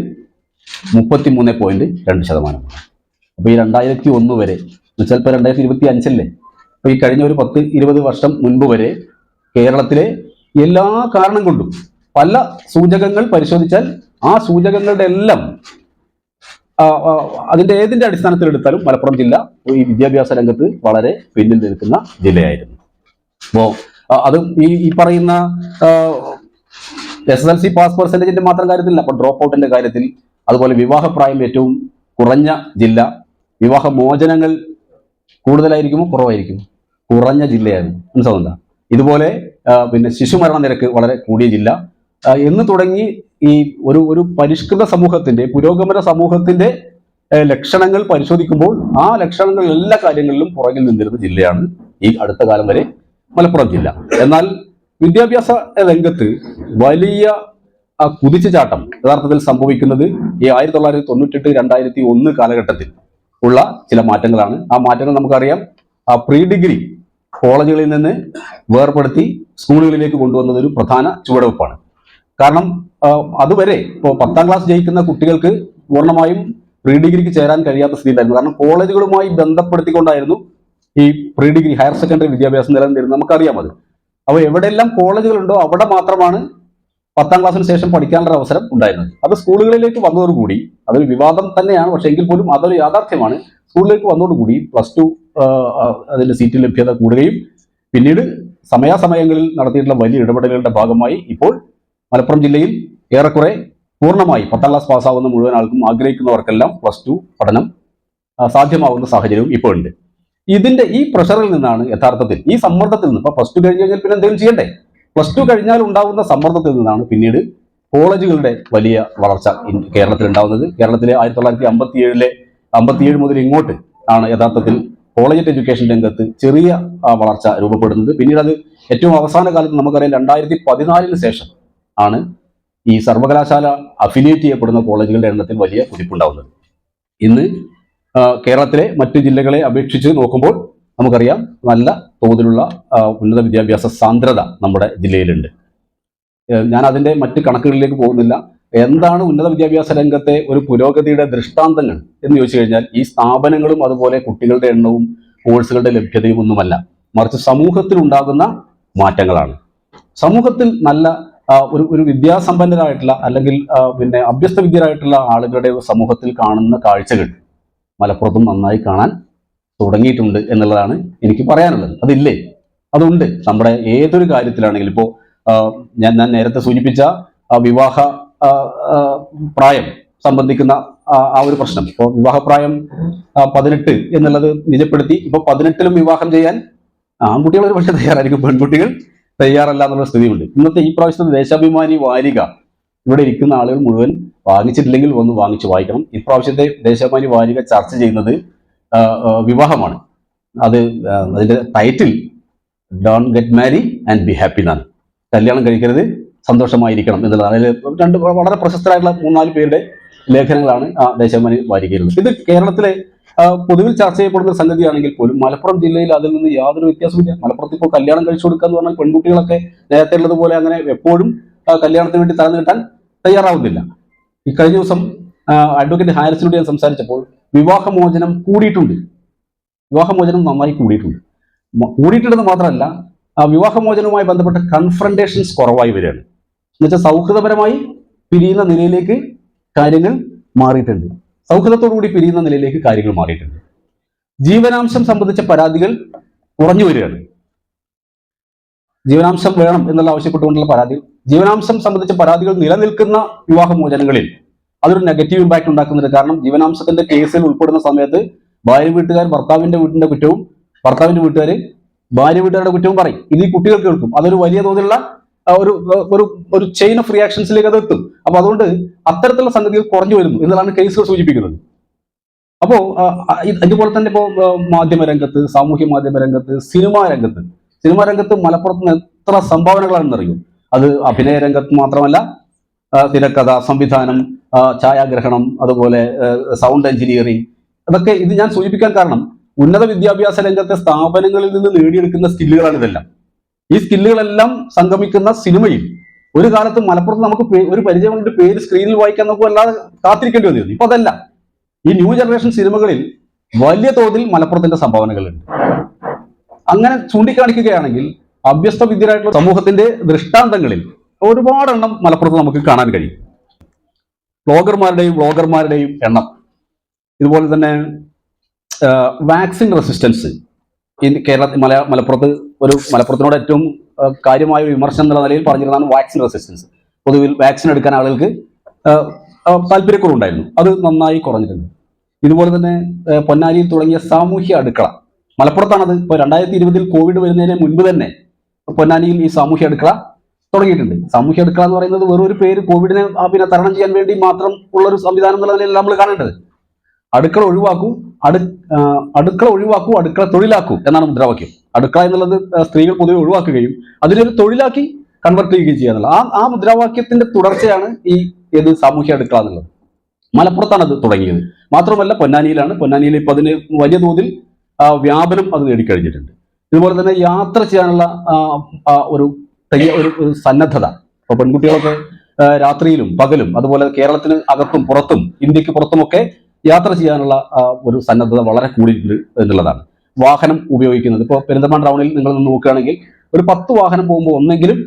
മുപ്പത്തി മൂന്ന് പോയിന്റ് രണ്ട് ശതമാനമാണ് അപ്പോൾ ഈ രണ്ടായിരത്തി ഒന്ന് വരെ എന്നുവെച്ചാൽ ഇപ്പോൾ രണ്ടായിരത്തി ഇരുപത്തി അഞ്ചല്ലേ അപ്പോൾ ഈ കഴിഞ്ഞ ഒരു പത്ത് ഇരുപത് വർഷം മുൻപ് വരെ കേരളത്തിലെ എല്ലാ കാരണം കൊണ്ടും പല സൂചകങ്ങൾ പരിശോധിച്ചാൽ ആ സൂചകങ്ങളുടെ എല്ലാം അതിന്റെ ഏതിന്റെ അടിസ്ഥാനത്തിൽ എടുത്താലും മലപ്പുറം ജില്ല ഈ വിദ്യാഭ്യാസ രംഗത്ത് വളരെ പിന്നിൽ നിൽക്കുന്ന ജില്ലയായിരുന്നു. അപ്പോൾ അതും ഈ ഈ പറയുന്ന S S L C pass പെർസെന്റേജിന്റെ മാത്രം കാര്യത്തിലല്ല അപ്പോൾ ഡ്രോപ്പ് ഔട്ടിന്റെ കാര്യത്തിൽ അതുപോലെ വിവാഹപ്രായം ഏറ്റവും കുറഞ്ഞ ജില്ല. വിവാഹമോചനങ്ങൾ കൂടുതലായിരിക്കുമോ കുറവായിരിക്കും കുറഞ്ഞ ജില്ലയാണ് മനസ്സിലാവുന്ന ഇതുപോലെ പിന്നെ ശിശുമരണ നിരക്ക് വളരെ കൂടിയ ജില്ല. എന്ന് തുടങ്ങി ഈ ഒരു ഒരു പരിഷ്കൃത സമൂഹത്തിന്റെ പുരോഗമന സമൂഹത്തിന്റെ ലക്ഷണങ്ങൾ പരിശോധിക്കുമ്പോൾ ആ ലക്ഷണങ്ങൾ എല്ലാ കാര്യങ്ങളിലും പുറകിൽ നിന്നിരുന്ന ജില്ലയാണ് ഈ അടുത്ത കാലം വരെ മലപ്പുറം ജില്ല. എന്നാൽ വിദ്യാഭ്യാസ രംഗത്ത് വലിയ ആ, കുതിച്ചുചാട്ടം യഥാർത്ഥത്തിൽ സംഭവിക്കുന്നത് ഈ ആയിരത്തി തൊള്ളായിരത്തി തൊണ്ണൂറ്റെട്ട് രണ്ടായിരത്തി ഒന്ന് കാലഘട്ടത്തിൽ ഉള്ള ചില മാറ്റങ്ങളാണ്. ആ മാറ്റങ്ങൾ നമുക്കറിയാം. ആ പ്രീ ഡിഗ്രി കോളേജുകളിൽ നിന്ന് വേർപെടുത്തി സ്കൂളുകളിലേക്ക് കൊണ്ടുവന്നത് ഒരു പ്രധാന ചുവടുവെപ്പാണ്. കാരണം അതുവരെ ഇപ്പോൾ പത്താം ക്ലാസ് ജയിക്കുന്ന കുട്ടികൾക്ക് പൂർണമായും പ്രീ ഡിഗ്രിക്ക് ചേരാൻ കഴിയാത്ത സ്ഥിതി ഉണ്ടായിരുന്നു കാരണം കോളേജുകളുമായി ബന്ധപ്പെടുത്തിക്കൊണ്ടായിരുന്നു ഈ പ്രീ ഡിഗ്രി ഹയർ സെക്കൻഡറി വിദ്യാഭ്യാസം നിലനിന്നിരുന്നത്. നമുക്കറിയാം അത്. അപ്പോൾ എവിടെയെല്ലാം കോളേജുകളുണ്ടോ അവിടെ മാത്രമാണ് പത്താം ക്ലാസ്സിന് ശേഷം പഠിക്കാനുള്ള അവസരം ഉണ്ടായിരുന്നത്. അത് സ്കൂളുകളിലേക്ക് വന്നതോടുകൂടി അതൊരു വിവാദം തന്നെയാണ്. പക്ഷേ എങ്കിൽ പോലും അതൊരു യാഥാർത്ഥ്യമാണ്. സ്കൂളിലേക്ക് വന്നതോടുകൂടി പ്ലസ് ടു അതിന്റെ സീറ്റ് ലഭ്യത കൂടുകയും പിന്നീട് സമയാസമയങ്ങളിൽ നടത്തിയിട്ടുള്ള വലിയ ഇടപെടലുകളുടെ ഭാഗമായി ഇപ്പോൾ മലപ്പുറം ജില്ലയിൽ ഏറെക്കുറെ പൂർണമായി പത്താം ക്ലാസ് പാസ്സാവുന്ന മുഴുവൻ ആൾക്കും ആഗ്രഹിക്കുന്നവർക്കെല്ലാം പ്ലസ് ടു പഠനം സാധ്യമാവുന്ന സാഹചര്യവും ഇപ്പോൾ ഉണ്ട് ഇതിന്റെ ഈ പ്രഷറിൽ നിന്നാണ് യഥാർത്ഥത്തിൽ ഈ സമ്മർദ്ദത്തിൽ നിന്ന് ഇപ്പൊ പ്ലസ് ടു കഴിഞ്ഞ് കഴിഞ്ഞാൽ പിന്നെ എന്തെങ്കിലും ചെയ്യണ്ടേ? പ്ലസ് ടു കഴിഞ്ഞാൽ ഉണ്ടാവുന്ന സമ്മർദ്ദത്തിൽ നിന്നാണ് പിന്നീട് കോളേജുകളുടെ വലിയ വളർച്ച കേരളത്തിൽ ഉണ്ടാവുന്നത് കേരളത്തിലെ ആയിരത്തി തൊള്ളായിരത്തി അമ്പത്തി ഏഴിലെ അമ്പത്തിയേഴ് മുതൽ ഇങ്ങോട്ട് ആണ് യഥാർത്ഥത്തിൽ കോളേജ് എഡ്യൂക്കേഷൻ രംഗത്ത് ചെറിയ വളർച്ച രൂപപ്പെടുന്നത്. പിന്നീട് അത് ഏറ്റവും അവസാന കാലത്ത് നമുക്കറിയാം രണ്ടായിരത്തി പതിനാലിന് ശേഷം ആണ് ഈ സർവകലാശാല അഫിലിയേറ്റ് ചെയ്യപ്പെടുന്ന കോളേജുകളുടെ എണ്ണത്തിൽ വലിയ കുതിപ്പുണ്ടാവുന്നത്. ഇന്ന് കേരളത്തിലെ മറ്റു ജില്ലകളെ അപേക്ഷിച്ച് നോക്കുമ്പോൾ നമുക്കറിയാം നല്ല തോതിലുള്ള ഉന്നത വിദ്യാഭ്യാസ സാന്ദ്രത നമ്മുടെ ജില്ലയിലുണ്ട്. ഞാൻ അതിന്റെ മറ്റ് കണക്കുകളിലേക്ക് പോകുന്നില്ല. എന്താണ് ഉന്നത വിദ്യാഭ്യാസ രംഗത്തെ ഒരു പുരോഗതിയുടെ ദൃഷ്ടാന്തങ്ങൾ എന്ന് ചോദിച്ചു കഴിഞ്ഞാൽ ഈ സ്ഥാപനങ്ങളും അതുപോലെ കുട്ടികളുടെ എണ്ണവും കോഴ്സുകളുടെ ലഭ്യതയും ഒന്നുമല്ല. മറിച്ച് സമൂഹത്തിൽ ഉണ്ടാകുന്ന മാറ്റങ്ങളാണ്. സമൂഹത്തിൽ നല്ല ഒരു ഒരു വിദ്യാസമ്പന്നരായിട്ടുള്ള അല്ലെങ്കിൽ പിന്നെ അഭ്യസ്ത വിദ്യരായിട്ടുള്ള ആളുകളുടെ സമൂഹത്തിൽ കാണുന്ന കാഴ്ചകൾ മലപ്പുറത്തും നന്നായി കാണാൻ തുടങ്ങിയിട്ടുണ്ട് എന്നുള്ളതാണ് എനിക്ക് പറയാനുള്ളത്. അതില്ലേ? അതുണ്ട്. നമ്മുടെ ഏതൊരു കാര്യത്തിലാണെങ്കിലും ഇപ്പോൾ ഞാൻ ഞാൻ നേരത്തെ സൂചിപ്പിച്ച വിവാഹ പ്രായം സംബന്ധിക്കുന്ന ആ ഒരു പ്രശ്നം. ഇപ്പോൾ വിവാഹപ്രായം പതിനെട്ട് എന്നുള്ളത് നിജപ്പെടുത്തി ഇപ്പോൾ പതിനെട്ടിലും വിവാഹം ചെയ്യാൻ ആൺകുട്ടികൾ ഒരു പക്ഷേ തയ്യാറായിരിക്കും. പെൺകുട്ടികൾ തയ്യാറല്ല എന്നുള്ള സ്ഥിതിയുണ്ട്. ഇന്നത്തെ ഈ പ്രാവശ്യത്തെ ദേശാഭിമാനി വാരിക ഇവിടെ ഇരിക്കുന്ന ആളുകൾ മുഴുവൻ വാങ്ങിച്ചിട്ടില്ലെങ്കിൽ ഒന്ന് വാങ്ങിച്ച് വായിക്കണം. ഇപ്രാവശ്യത്തെ ദേശാഭിമാനി വാരിക ചർച്ച ചെയ്യുന്നത് വിവാഹമാണ്. അത് അതിന്റെ title don't get marry and be happy എന്നാണ്. കല്യാണം കഴിക്കരുത് സന്തോഷമായിരിക്കണം എന്നുള്ളതാണ്. അതിൽ രണ്ട് വളരെ പ്രശസ്തരായിട്ടുള്ള മൂന്നാൽ പേരുടെ ലേഖനങ്ങളാണ് ആ ദേശാഭിമാനി വാരികയിലുള്ളത് ഇത് കേരളത്തിലെ പൊതുവിൽ ചർച്ച ചെയ്യപ്പെടുന്ന സംഗതിയാണെങ്കിൽ പോലും മലപ്പുറം ജില്ലയിൽ അതിൽ നിന്ന് യാതൊരു വ്യത്യാസമില്ല മലപ്പുറത്ത് ഇപ്പോൾ കല്യാണം കഴിച്ചു കൊടുക്കുക എന്ന് പറഞ്ഞാൽ പെൺകുട്ടികളൊക്കെ നേരത്തെ ഉള്ളതുപോലെ അങ്ങനെ എപ്പോഴും കല്യാണത്തിന് വേണ്ടി തറന്നു കിട്ടാൻ തയ്യാറാവുന്നില്ല. ഈ കഴിഞ്ഞ ദിവസം അഡ്വക്കേറ്റ് ഹാരിസിനോട് ഞാൻ സംസാരിച്ചപ്പോൾ വിവാഹമോചനം കൂടിയിട്ടുണ്ട്. വിവാഹമോചനം നന്നായി കൂടിയിട്ടുണ്ട്. കൂടിയിട്ടുണ്ടെന്ന് മാത്രമല്ല ആ വിവാഹമോചനവുമായി ബന്ധപ്പെട്ട കൺഫ്രണ്ടേഷൻസ് കുറവായി വരികയാണ്. എന്നുവെച്ചാൽ സൗഹൃദപരമായി പിരിയുന്ന നിലയിലേക്ക് കാര്യങ്ങൾ മാറിയിട്ടുണ്ട്. സൗഹൃദത്തോടുകൂടി പിരിയുന്ന നിലയിലേക്ക് കാര്യങ്ങൾ മാറിയിട്ടുണ്ട്. ജീവനാംശം സംബന്ധിച്ച പരാതികൾ കുറഞ്ഞു വരികയാണ്. ജീവനാംശം വേണം എന്നുള്ള ആവശ്യപ്പെട്ടുകൊണ്ടുള്ള പരാതികൾ ജീവനാംശം സംബന്ധിച്ച പരാതികൾ നിലനിൽക്കുന്ന വിവാഹമോചനങ്ങളിൽ അതൊരു നെഗറ്റീവ് ഇമ്പാക്ട് ഉണ്ടാക്കുന്നുണ്ട് കാരണം ജീവനാംശത്തിന്റെ കേസിൽ ഉൾപ്പെടുന്ന സമയത്ത് ഭാര്യ വീട്ടുകാർ ഭർത്താവിന്റെ വീട്ടിന്റെ കുറ്റവും ഭർത്താവിന്റെ വീട്ടുകാർ ഭാര്യ വീട്ടുകാരുടെ കുറ്റവും പറയും. ഇത് ഈ കുട്ടികൾ കേൾക്കും. അതൊരു വലിയ തോതിലുള്ള ഒരു ഒരു ഒരു ചെയിൻ ഓഫ് റിയാക്ഷൻസിലേക്ക് അത് എത്തും. അപ്പൊ അതുകൊണ്ട് അത്തരത്തിലുള്ള സംഗതികൾ കുറഞ്ഞു വരുന്നു എന്നതാണ് കേസുകൾ സൂചിപ്പിക്കുന്നത്. അപ്പോ ഇതുപോലെ തന്നെ ഇപ്പോ മാധ്യമ രംഗത്ത് സാമൂഹ്യ മാധ്യമ രംഗത്ത് സിനിമാ രംഗത്ത് സിനിമാ രംഗത്ത് മലപ്പുറത്ത് നിന്ന് എത്ര സംഭാവനകളാണെന്ന് അറിയും അത് അഭിനയ രംഗത്ത് മാത്രമല്ല തിരക്കഥ സംവിധാനം ഛായാഗ്രഹണം അതുപോലെ സൗണ്ട് എഞ്ചിനീയറിംഗ് അതൊക്കെ ഇത് ഞാൻ സൂചിപ്പിക്കാൻ കാരണം ഉന്നത വിദ്യാഭ്യാസ രംഗത്തെ സ്ഥാപനങ്ങളിൽ നിന്ന് നേടിയെടുക്കുന്ന സ്കില്ലുകളാണ് ഇതെല്ലാം. ഈ സ്കില്ലുകളെല്ലാം സംഗമിക്കുന്ന സിനിമയിൽ ഒരു കാലത്ത് മലപ്പുറത്ത് നമുക്ക് ഒരു പരിചയമുള്ള പേര് സ്ക്രീനിൽ വായിക്കാൻ നമുക്ക് അല്ലാതെ കാത്തിരിക്കേണ്ടി വന്നിരുന്നു. ഇപ്പൊ അതല്ല. ഈ ന്യൂ ജനറേഷൻ സിനിമകളിൽ വലിയ തോതിൽ മലപ്പുറത്തിന്റെ സംഭാവനകളുണ്ട്. അങ്ങനെ ചൂണ്ടിക്കാണിക്കുകയാണെങ്കിൽ അഭ്യസ്ത വിദ്യരായിട്ടുള്ള സമൂഹത്തിന്റെ ദൃഷ്ടാന്തങ്ങളിൽ ഒരുപാടെണ്ണം മലപ്പുറത്ത് നമുക്ക് കാണാൻ കഴിയും. ബ്ലോഗർമാരുടെയും വ്ളോഗർമാരുടെയും എണ്ണം. ഇതുപോലെ തന്നെ വാക്സിൻ റെസിസ്റ്റൻസ്. കേരള മലയാ മലപ്പുറത്ത് ഒരു മലപ്പുറത്തിനോട് ഏറ്റവും കാര്യമായ ഒരു വിമർശനം എന്നുള്ള നിലയിൽ പറഞ്ഞിരുന്നതാണ് വാക്സിൻ റെസിസ്റ്റൻസ്. പൊതുവിൽ വാക്സിൻ എടുക്കാൻ ആളുകൾക്ക് താല്പര്യക്കുറവുണ്ടായിരുന്നു. അത് നന്നായി കുറഞ്ഞിട്ടുണ്ട് ഇതുപോലെ തന്നെ പൊന്നാനിയിൽ തുടങ്ങിയ സാമൂഹ്യ അടുക്കള. മലപ്പുറത്താണത്. ഇപ്പോൾ രണ്ടായിരത്തി ഇരുപതിൽ കോവിഡ് വരുന്നതിന് മുൻപ് തന്നെ പൊന്നാനിയിൽ ഈ സാമൂഹ്യ അടുക്കള തുടങ്ങിയിട്ടുണ്ട്. സാമൂഹ്യ അടുക്കള എന്ന് പറയുന്നത് വെറൊരു പേര് കോവിഡിനെ പിന്നെ തരണം ചെയ്യാൻ വേണ്ടി മാത്രം ഉള്ള ഒരു സംവിധാനം എന്നുള്ള നിലയിൽ നമ്മൾ കാണേണ്ടത്? അടുക്കള ഒഴിവാക്കൂ അടു അടുക്കള ഒഴിവാക്കൂ അടുക്കള തൊഴിലാക്കൂ എന്നാണ് മുദ്രാവാക്യം. അടുക്കള എന്നുള്ളത് സ്ത്രീകൾ പൊതുവെ ഒഴിവാക്കുകയും അതിനൊരു തൊഴിലാക്കി കൺവെർട്ട് ചെയ്യുകയും ചെയ്യുക എന്നുള്ളത്. ആ ആ മുദ്രാവാക്യത്തിന്റെ തുടർച്ചയാണ് ഈ ഏത് സാമൂഹ്യ അടുക്കള എന്നുള്ളത്. മലപ്പുറത്താണ് അത് തുടങ്ങിയത്. മാത്രമല്ല പൊന്നാനിയിലാണ്. പൊന്നാനിയിൽ ഇപ്പൊ അതിന് വലിയ തോതിൽ വ്യാപനം അത് നേടിക്കഴിഞ്ഞിട്ടുണ്ട്. ഇതുപോലെ തന്നെ യാത്ര ചെയ്യാനുള്ള ഒരു തയ്യ ഒരു സന്നദ്ധത. ഇപ്പൊ പെൺകുട്ടികളൊക്കെ രാത്രിയിലും പകലും അതുപോലെ കേരളത്തിന് അകത്തും പുറത്തും ഇന്ത്യയ്ക്ക് പുറത്തുമൊക്കെ യാത്ര ചെയ്യാനുള്ള ഒരു സന്നദ്ധത വളരെ കൂടിയിട്ടുണ്ട് എന്നുള്ളതാണ്. വാഹനം ഉപയോഗിക്കുന്നത്. ഇപ്പോൾ പെരിന്തൽമണ്ണ ടൗണിൽ നിങ്ങൾ നോക്കുകയാണെങ്കിൽ ഒരു പത്ത് വാഹനം പോകുമ്പോൾ ഒന്നെങ്കിലും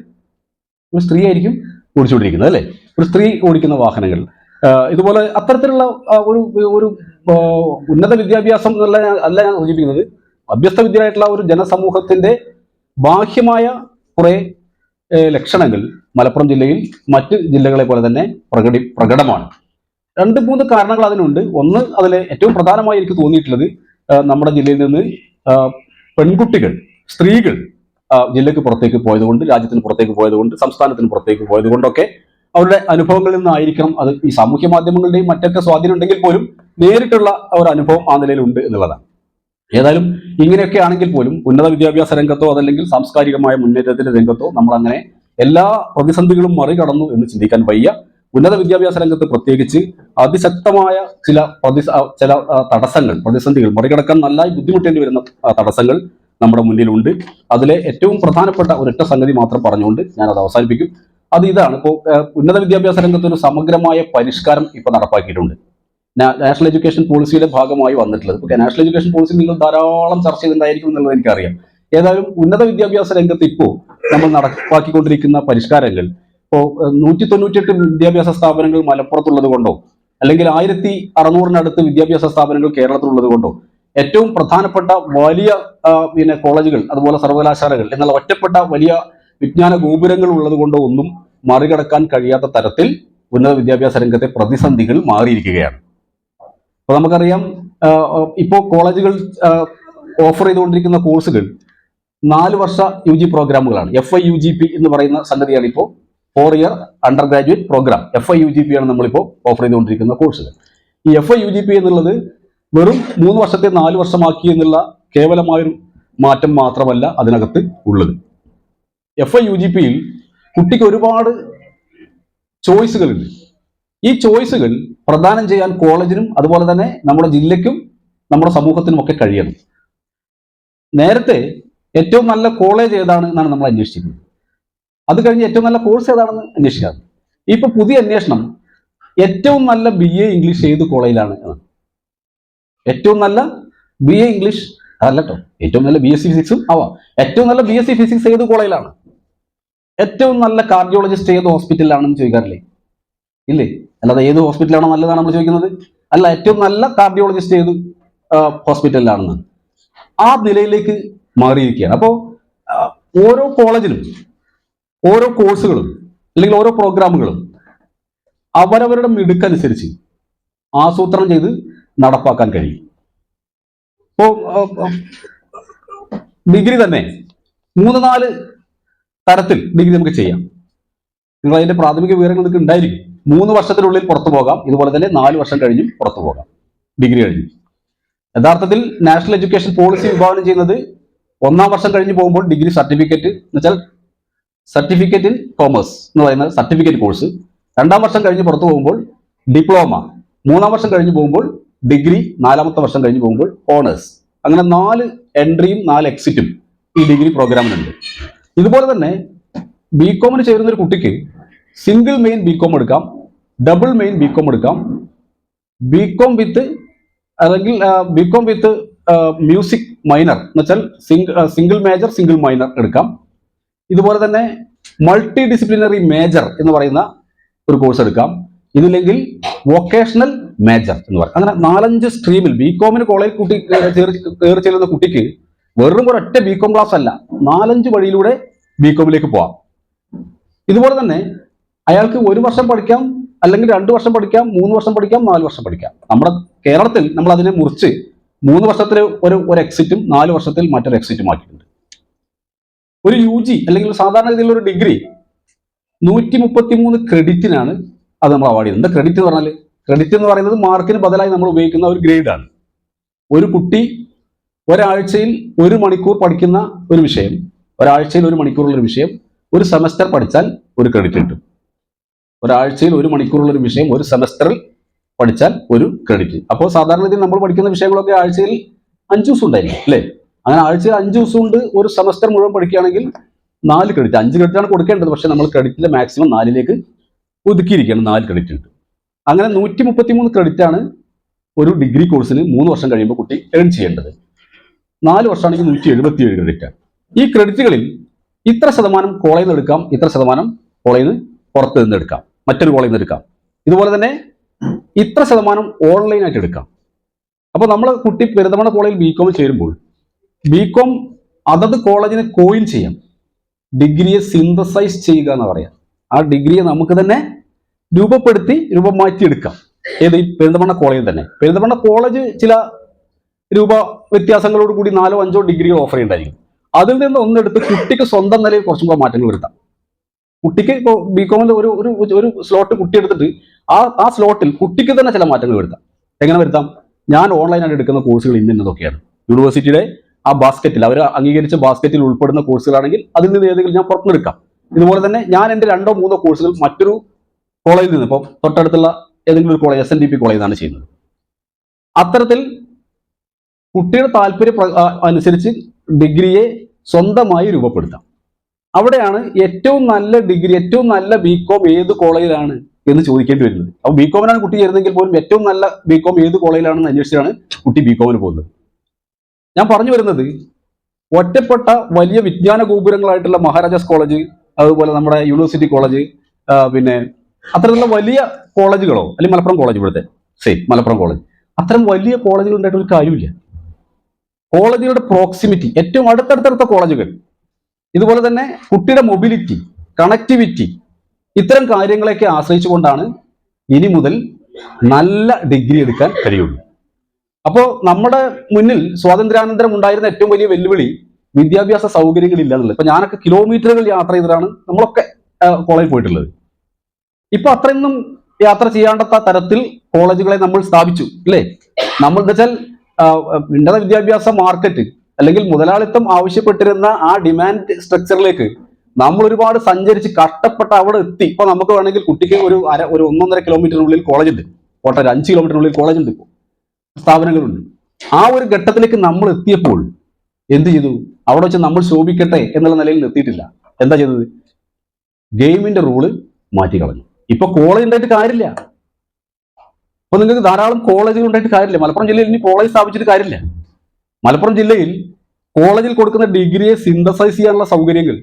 ഒരു സ്ത്രീ ആയിരിക്കും ഓടിച്ചുകൊണ്ടിരിക്കുന്നത് അല്ലേ? ഒരു സ്ത്രീ ഓടിക്കുന്ന വാഹനങ്ങൾ. ഇതുപോലെ അത്തരത്തിലുള്ള ഒരു ഒരു ഉന്നത വിദ്യാഭ്യാസം എന്നുള്ള അല്ല ഞാൻ സൂചിപ്പിക്കുന്നത് അഭ്യസ്ത വിദ്യയായിട്ടുള്ള ഒരു ജനസമൂഹത്തിന്റെ ബാഹ്യമായ കുറെ ലക്ഷണങ്ങൾ മലപ്പുറം ജില്ലയിൽ മറ്റ് ജില്ലകളെ പോലെ തന്നെ പ്രകടി പ്രകടമാണ്. രണ്ട് മൂന്ന് കാരണങ്ങൾ അതിനുണ്ട്. ഒന്ന് അതിൽ ഏറ്റവും പ്രധാനമായി എനിക്ക് തോന്നിയിട്ടുള്ളത് നമ്മുടെ ജില്ലയിൽ നിന്ന് പെൺകുട്ടികൾ സ്ത്രീകൾ ജില്ലയ്ക്ക് പുറത്തേക്ക് പോയതുകൊണ്ട് രാജ്യത്തിന് പുറത്തേക്ക് പോയതുകൊണ്ട് സംസ്ഥാനത്തിന് പുറത്തേക്ക് പോയതുകൊണ്ടൊക്കെ അവരുടെ അനുഭവങ്ങളിൽ നിന്നായിരിക്കണം അത്. ഈ സാമൂഹ്യ മാധ്യമങ്ങളുടെയും മറ്റൊക്കെ സ്വാധീനം ഉണ്ടെങ്കിൽ പോലും നേരിട്ടുള്ള ഒരു അനുഭവം ആ നിലയിലുണ്ട് എന്നുള്ളതാണ്. ഏതായാലും ഇങ്ങനെയൊക്കെ ആണെങ്കിൽ പോലും ഉന്നത വിദ്യാഭ്യാസ രംഗത്തോ അതല്ലെങ്കിൽ സാംസ്കാരികമായ മുന്നേറ്റത്തിന്റെ രംഗത്തോ നമ്മൾ അങ്ങനെ എല്ലാ പ്രതിസന്ധികളും മറികടന്നു എന്ന് ചിന്തിക്കാൻ വയ്യ. ഉന്നത വിദ്യാഭ്യാസ രംഗത്ത് പ്രത്യേകിച്ച് അതിശക്തമായ ചില പ്രതി ചില തടസ്സങ്ങൾ പ്രതിസന്ധികൾ മറികടക്കാൻ നന്നായി ബുദ്ധിമുട്ടേണ്ടി വരുന്ന തടസ്സങ്ങൾ നമ്മുടെ മുന്നിലുണ്ട്. അതിലെ ഏറ്റവും പ്രധാനപ്പെട്ട ഒരൊറ്റ സംഗതി മാത്രം പറഞ്ഞുകൊണ്ട് ഞാൻ അത് അവസാനിപ്പിക്കും. അത് ഇതാണ്. ഇപ്പോൾ ഉന്നത വിദ്യാഭ്യാസ രംഗത്ത് ഒരു സമഗ്രമായ പരിഷ്കാരം ഇപ്പോൾ നടപ്പാക്കിയിട്ടുണ്ട്. നാഷണൽ എഡ്യൂക്കേഷൻ പോളിസിയുടെ ഭാഗമായി വന്നിട്ടുള്ളത്. ഓക്കെ നാഷണൽ എഡ്യൂക്കേഷൻ പോളിസി നിങ്ങൾ ധാരാളം ചർച്ച ചെയ്തിട്ടുണ്ടായിരിക്കും എന്നുള്ളത് എനിക്കറിയാം. ഏതായാലും ഉന്നത വിദ്യാഭ്യാസ രംഗത്ത് ഇപ്പോൾ നമ്മൾ നടപ്പാക്കിക്കൊണ്ടിരിക്കുന്ന പരിഷ്കാരങ്ങൾ ഇപ്പോൾ നൂറ്റി തൊണ്ണൂറ്റിയെട്ട് വിദ്യാഭ്യാസ സ്ഥാപനങ്ങൾ മലപ്പുറത്തുള്ളത് കൊണ്ടോ അല്ലെങ്കിൽ ആയിരത്തി അറുന്നൂറിനടുത്ത് വിദ്യാഭ്യാസ സ്ഥാപനങ്ങൾ കേരളത്തിലുള്ളത് കൊണ്ടോ ഏറ്റവും പ്രധാനപ്പെട്ട വലിയ പിന്നെ കോളേജുകൾ അതുപോലെ സർവകലാശാലകൾ എന്നുള്ള ഒറ്റപ്പെട്ട വലിയ വിജ്ഞാന ഗോപുരങ്ങൾ ഉള്ളത് കൊണ്ടോ ഒന്നും മറികടക്കാൻ കഴിയാത്ത തരത്തിൽ ഉന്നത വിദ്യാഭ്യാസ രംഗത്തെ പ്രതിസന്ധികൾ മാറിയിരിക്കുകയാണ്. അപ്പൊ നമുക്കറിയാം ഇപ്പോൾ കോളേജുകൾ ഓഫർ ചെയ്തുകൊണ്ടിരിക്കുന്ന കോഴ്സുകൾ നാല് വർഷ U G പ്രോഗ്രാമുകളാണ്. F I U G P എന്ന് പറയുന്ന സംഗതിയാണ് ഇപ്പോൾ four year undergraduate programme F I U G P ആണ് നമ്മളിപ്പോൾ ഓഫർ ചെയ്തുകൊണ്ടിരിക്കുന്ന കോഴ്സുകൾ ഈ F I U G P എന്നുള്ളത് വെറും മൂന്ന് വർഷത്തെ നാല് വർഷമാക്കി എന്നുള്ള കേവലമായൊരു മാറ്റം മാത്രമല്ല അതിനകത്ത് ഉള്ളത്. എഫ് ഐ യു ജി പിയിൽ കുട്ടിക്ക് ഒരുപാട് ചോയ്സുകളുണ്ട് ഈ ചോയ്സുകൾ പ്രദാനം ചെയ്യാൻ കോളേജിനും അതുപോലെ തന്നെ നമ്മുടെ ജില്ലയ്ക്കും നമ്മുടെ സമൂഹത്തിനും ഒക്കെ കഴിയണം. നേരത്തെ ഏറ്റവും നല്ല കോളേജ് ഏതാണ് എന്നാണ് നമ്മൾ അന്വേഷിക്കുന്നത് അത് കഴിഞ്ഞ് ഏറ്റവും നല്ല കോഴ്സ് ഏതാണെന്ന് അന്വേഷിക്കാറ് ഇപ്പൊ പുതിയ അന്വേഷണം ഏറ്റവും നല്ല ബി എ ഇംഗ്ലീഷ് ഏത് കോളേജിലാണ് ഏറ്റവും നല്ല ബി എ ഇംഗ്ലീഷ് അതല്ല കേട്ടോ ഏറ്റവും നല്ല ബി എസ് സി ഫിസിക്സും ആവാം. ഏറ്റവും നല്ല ബി എസ് സി ഫിസിക്സ് ഏത് കോളേജിലാണ്? ഏറ്റവും നല്ല കാർഡിയോളജിസ്റ്റ് ഏത് ഹോസ്പിറ്റലിലാണെന്ന് ചോദിക്കാറില്ലേ? ഇല്ലേ? അല്ലാതെ ഏത് ഹോസ്പിറ്റലാണോ നല്ലതാണ് നമ്മൾ ചോദിക്കുന്നത്? അല്ല ഏറ്റവും നല്ല കാർഡിയോളജിസ്റ്റ് ഏത്? ഹോസ്പിറ്റലിലാണെന്ന് ആ നിലയിലേക്ക് മാറിയിരിക്കുകയാണ്. അപ്പോൾ ഓരോ കോളേജിലും ഓരോ കോഴ്സുകളും അല്ലെങ്കിൽ ഓരോ പ്രോഗ്രാമുകളും അവരവരുടെ മിടുക്കനുസരിച്ച് ആസൂത്രണം ചെയ്ത് നടപ്പാക്കാൻ കഴിയും. ഇപ്പോൾ ഡിഗ്രി തന്നെ മൂന്ന് നാല് തരത്തിൽ ഡിഗ്രി നമുക്ക് ചെയ്യാം. നിങ്ങൾ അതിന്റെ പ്രാഥമിക വിവരങ്ങൾ നിങ്ങൾക്ക് ഉണ്ടായിരിക്കും. മൂന്ന് വർഷത്തിനുള്ളിൽ പുറത്തു പോകാം. ഇതുപോലെ തന്നെ നാല് വർഷം കഴിഞ്ഞും പുറത്തു പോകാം. ഡിഗ്രി കഴിഞ്ഞു. യഥാർത്ഥത്തിൽ നാഷണൽ എഡ്യൂക്കേഷൻ പോളിസി വിഭാവനം ചെയ്യുന്നത് ഒന്നാം വർഷം കഴിഞ്ഞ് പോകുമ്പോൾ ഡിഗ്രി സർട്ടിഫിക്കറ്റ് എന്ന് വെച്ചാൽ സർട്ടിഫിക്കറ്റ് ഇൻ കോമേഴ്സ് എന്ന് പറയുന്ന സർട്ടിഫിക്കറ്റ് കോഴ്സ് രണ്ടാം വർഷം കഴിഞ്ഞ് പുറത്തു പോകുമ്പോൾ ഡിപ്ലോമ മൂന്നാം വർഷം കഴിഞ്ഞ് പോകുമ്പോൾ ഡിഗ്രി നാലാമത്തെ വർഷം കഴിഞ്ഞ് പോകുമ്പോൾ ഓണേഴ്സ് അങ്ങനെ നാല് എൻട്രിയും നാല് എക്സിറ്റും ഈ ഡിഗ്രി പ്രോഗ്രാമിനുണ്ട് ഇതുപോലെ തന്നെ ബി കോമിന് ചേരുന്ന ഒരു കുട്ടിക്ക് സിംഗിൾ മെയിൻ ബികോം എടുക്കാം. ഡബിൾ മെയിൻ ബികോം എടുക്കാം. ബികോം വിത്ത് അല്ലെങ്കിൽ ബികോം വിത്ത് മ്യൂസിക് മൈനർ എന്ന് വെച്ചാൽ സിംഗിൾ മേജർ സിംഗിൾ മൈനർ എടുക്കാം. ഇതുപോലെ തന്നെ മൾട്ടി ഡിസിപ്ലിനറി മേജർ എന്ന് പറയുന്ന ഒരു കോഴ്സ് എടുക്കാം. ഇതില്ലെങ്കിൽ വൊക്കേഷണൽ മേജർ എന്ന് പറയും. അങ്ങനെ നാലഞ്ച് സ്ട്രീമിൽ ബി കോമിന് കോളേജ് കുട്ടി കയറി ചെല്ലുന്ന കുട്ടിക്ക് വെറും ഒരൊറ്റ ബി കോം ക്ലാസ് അല്ല നാലഞ്ച് വഴിയിലൂടെ ബികോമിലേക്ക് പോവാം. ഇതുപോലെ തന്നെ അയാൾക്ക് ഒരു വർഷം പഠിക്കാം അല്ലെങ്കിൽ രണ്ട് വർഷം പഠിക്കാം മൂന്ന് വർഷം പഠിക്കാം നാല് വർഷം പഠിക്കാം. നമ്മുടെ കേരളത്തിൽ നമ്മൾ അതിനെ മുറിച്ച് മൂന്ന് വർഷത്തിൽ ഒരു ഒരു എക്സിറ്റും നാല് വർഷത്തിൽ മറ്റൊരു എക്സിറ്റും ആക്കിയിട്ടുണ്ട്. ഒരു യു ജി അല്ലെങ്കിൽ സാധാരണ രീതിയിലുള്ള ഒരു ഡിഗ്രി നൂറ്റി മുപ്പത്തി മൂന്ന് ക്രെഡിറ്റിനാണ് അത് നമ്മൾ അവാർഡ് ചെയ്യുന്നത്. ക്രെഡിറ്റ് എന്ന് പറഞ്ഞാൽ ക്രെഡിറ്റ് എന്ന് പറയുന്നത് മാർക്കിന് ബദലായി നമ്മൾ ഉപയോഗിക്കുന്ന ഒരു ഗ്രേഡാണ് ഒരു കുട്ടി ഒരാഴ്ചയിൽ ഒരു മണിക്കൂർ പഠിക്കുന്ന ഒരു വിഷയം ഒരാഴ്ചയിൽ ഒരു മണിക്കൂറുള്ള ഒരു വിഷയം ഒരു സെമസ്റ്റർ പഠിച്ചാൽ ഒരു ക്രെഡിറ്റ് കിട്ടും. ഒരാഴ്ചയിൽ ഒരു മണിക്കൂറുള്ള ഒരു വിഷയം ഒരു സെമസ്റ്ററിൽ പഠിച്ചാൽ ഒരു ക്രെഡിറ്റ് അപ്പോൾ സാധാരണ രീതിയിൽ നമ്മൾ പഠിക്കുന്ന വിഷയങ്ങളൊക്കെ ആഴ്ചയിൽ അഞ്ച് ദിവസം ഉണ്ടായിരിക്കും അല്ലേ? അങ്ങനെ ആഴ്ചയിൽ അഞ്ച് ദിവസം കൊണ്ട് ഒരു സെമസ്റ്റർ മുഴുവൻ പഠിക്കുകയാണെങ്കിൽ നാല് ക്രെഡിറ്റ് അഞ്ച് ക്രെഡിറ്റ് ആണ് കൊടുക്കേണ്ടത് പക്ഷേ നമ്മൾ ക്രെഡിറ്റിന്റെ മാക്സിമം നാലിലേക്ക് ഒതുക്കിയിരിക്കുകയാണ് നാല് ക്രെഡിറ്റ് ഉണ്ട് അങ്ങനെ നൂറ്റി മുപ്പത്തി മൂന്ന് ക്രെഡിറ്റ് ആണ് ഒരു ഡിഗ്രി കോഴ്സിന് മൂന്ന് വർഷം കഴിയുമ്പോൾ കുട്ടി ഏൺ ചെയ്യേണ്ടത്. നാല് വർഷമാണെങ്കിൽ നൂറ്റി എഴുപത്തി ഏഴ് ക്രെഡിറ്റ് ആണ്. ഈ ക്രെഡിറ്റുകളിൽ ഇത്ര ശതമാനം കോളേജിൽ നിന്ന് എടുക്കാം ഇത്ര ശതമാനം കോളേജിൽ നിന്ന് പുറത്ത് നിന്ന് എടുക്കാം. മറ്റൊരു കോളേജിൽ നിന്ന് എടുക്കാം. ഇതുപോലെ തന്നെ ഇത്ര ശതമാനം ഓൺലൈനായിട്ട് എടുക്കാം. അപ്പോൾ നമ്മൾ കുട്ടി പെരുന്തമണ കോളേജിൽ ബി കോം ചേരുമ്പോൾ ബി കോം അതത് കോളേജിനെ കോയിൻ ചെയ്യാം. ഡിഗ്രിയെ സിന്തസൈസ് ചെയ്യുക എന്ന് പറയാം. ആ ഡിഗ്രിയെ നമുക്ക് തന്നെ രൂപപ്പെടുത്തി രൂപം മാറ്റിയെടുക്കാം. ഏത്? ഈ പെരുന്തമണ കോളേജിൽ തന്നെ. പെരുന്തമണ കോളേജ് ചില രൂപ വ്യത്യാസങ്ങളോട് കൂടി നാലോ അഞ്ചോ ഡിഗ്രികൾ ഓഫർ ചെയ്യുന്നുണ്ടായിരിക്കും അതിൽ നിന്ന് ഒന്നെടുത്ത് കുട്ടിക്ക് സ്വന്തം നിലയിൽ കുറച്ചും കൂടെ മാറ്റങ്ങൾ വരുത്താം. കുട്ടിക്ക് ഇപ്പോൾ ബി കോമിൽ ഒരു ഒരു ഒരു സ്ലോട്ട് കുട്ടി എടുത്തിട്ട് ആ ആ സ്ലോട്ടിൽ കുട്ടിക്ക് തന്നെ ചില മാറ്റങ്ങൾ വരുത്താം. എങ്ങനെ വരുത്താം? ഞാൻ ഓൺലൈനായിട്ട് എടുക്കുന്ന കോഴ്സുകൾ ഇന്ന് ഇന്നതൊക്കെയാണ്. യൂണിവേഴ്സിറ്റിയുടെ ആ ബാസ്ക്കറ്റിൽ അവർ അംഗീകരിച്ച ബാസ്ക്കറ്റിൽ ഉൾപ്പെടുന്ന കോഴ്സുകളാണെങ്കിൽ അതിൽ നിന്ന് ഏതെങ്കിലും ഞാൻ പുറത്തെടുക്കാം. ഇതുപോലെ തന്നെ ഞാൻ എന്റെ രണ്ടോ മൂന്നോ കോഴ്സുകൾ മറ്റൊരു കോളേജിൽ നിന്ന് ഇപ്പോൾ തൊട്ടടുത്തുള്ള ഏതെങ്കിലും ഒരു college S N D P കോളേജിൽ നിന്നാണ് ചെയ്യുന്നത്. അത്തരത്തിൽ കുട്ടിയുടെ താല്പര്യ അനുസരിച്ച് ഡിഗ്രിയെ സ്വന്തമായി രൂപപ്പെടുത്താം. അവിടെയാണ് ഏറ്റവും നല്ല ഡിഗ്രി ഏറ്റവും നല്ല ബി കോം ഏത് കോളേജിലാണ് എന്ന് ചോദിക്കേണ്ടി വരുന്നത്. അപ്പോൾ ബി കോമിനാണ് കുട്ടി ചേരുന്നെങ്കിൽ പോലും ഏറ്റവും നല്ല ബി കോം ഏത് കോളേജിലാണെന്ന് അന്വേഷിച്ചാണ് കുട്ടി ബി കോമിന് പോകുന്നത്. ഞാൻ പറഞ്ഞു വരുന്നത് ഒറ്റപ്പെട്ട വലിയ വിജ്ഞാന ഗോപുരങ്ങളായിട്ടുള്ള മഹാരാജാസ് കോളേജ് അതുപോലെ നമ്മുടെ യൂണിവേഴ്സിറ്റി കോളേജ് പിന്നെ അത്തരത്തിലുള്ള വലിയ കോളേജുകളോ അല്ലെങ്കിൽ മലപ്പുറം കോളേജ് ഇവിടുത്തെ സെയിം മലപ്പുറം കോളേജ്. അത്തരം വലിയ കോളേജുകൾ ഉണ്ടായിട്ട് ഒരു കാര്യമില്ല. കോളേജുകളുടെ പ്രോക്സിമിറ്റി ഏറ്റവും അടുത്തടുത്തടുത്ത കോളേജുകൾ ഇതുപോലെ തന്നെ കുട്ടിയുടെ മൊബിലിറ്റി കണക്ടിവിറ്റി ഇത്തരം കാര്യങ്ങളെയൊക്കെ ആശ്രയിച്ചുകൊണ്ടാണ് ഇനി മുതൽ നല്ല ഡിഗ്രി എടുക്കാൻ കഴിയുള്ളൂ. അപ്പോൾ നമ്മുടെ മുന്നിൽ സ്വാതന്ത്ര്യാനന്തരം ഉണ്ടായിരുന്ന ഏറ്റവും വലിയ വെല്ലുവിളി വിദ്യാഭ്യാസ സൗകര്യങ്ങൾ എന്നുള്ളത്. ഇപ്പൊ ഞാനൊക്കെ കിലോമീറ്ററുകൾ യാത്ര ചെയ്തിട്ടാണ് നമ്മളൊക്കെ കോളേജിൽ പോയിട്ടുള്ളത്. ഇപ്പൊ അത്രയൊന്നും യാത്ര ചെയ്യാണ്ടത്ത തരത്തിൽ കോളേജുകളെ നമ്മൾ സ്ഥാപിച്ചു അല്ലേ? നമ്മൾ എന്താ വെച്ചാൽ ഉന്നത വിദ്യാഭ്യാസ മാർക്കറ്റ് അല്ലെങ്കിൽ മുതലാളിത്തം ആവശ്യപ്പെട്ടിരുന്ന ആ ഡിമാൻഡ് സ്ട്രക്ചറിലേക്ക് നമ്മൾ ഒരുപാട് സഞ്ചരിച്ച് കഷ്ടപ്പെട്ട് അവിടെ എത്തി. ഇപ്പൊ നമുക്ക് വേണമെങ്കിൽ കുട്ടിക്ക് ഒരു അര ഒരു ഒന്നൊന്നര കിലോമീറ്ററിനുള്ളിൽ കോളേജ് ഉണ്ട്. കോട്ടയം അഞ്ച് കിലോമീറ്ററിനുള്ളിൽ കോളേജ് ഉണ്ട് ഇപ്പോൾ സ്ഥാപനങ്ങളുണ്ട്. ആ ഒരു ഘട്ടത്തിലേക്ക് നമ്മൾ എത്തിയപ്പോൾ എന്ത് ചെയ്തു? അവിടെ വെച്ച് നമ്മൾ ശോഭിക്കട്ടെ എന്നുള്ള നിലയിൽ എത്തിയിട്ടില്ല എന്താ ചെയ്തത്? ഗെയിമിന്റെ റൂൾ മാറ്റി കളഞ്ഞു. ഇപ്പൊ കോളേജ് ഉണ്ടായിട്ട് കാര്യമില്ല. അപ്പൊ നിങ്ങൾക്ക് ധാരാളം കോളേജുകൾ ഉണ്ടായിട്ട് കാര്യമില്ല. മലപ്പുറം ജില്ലയിൽ ഇനി കോളേജ് സ്ഥാപിച്ചിട്ട് കാര്യമില്ല. മലപ്പുറം ജില്ലയിൽ കോളേജിൽ കൊടുക്കുന്ന ഡിഗ്രിയെ സിന്തസൈസ് ചെയ്യാനുള്ള സൗകര്യങ്ങൾ.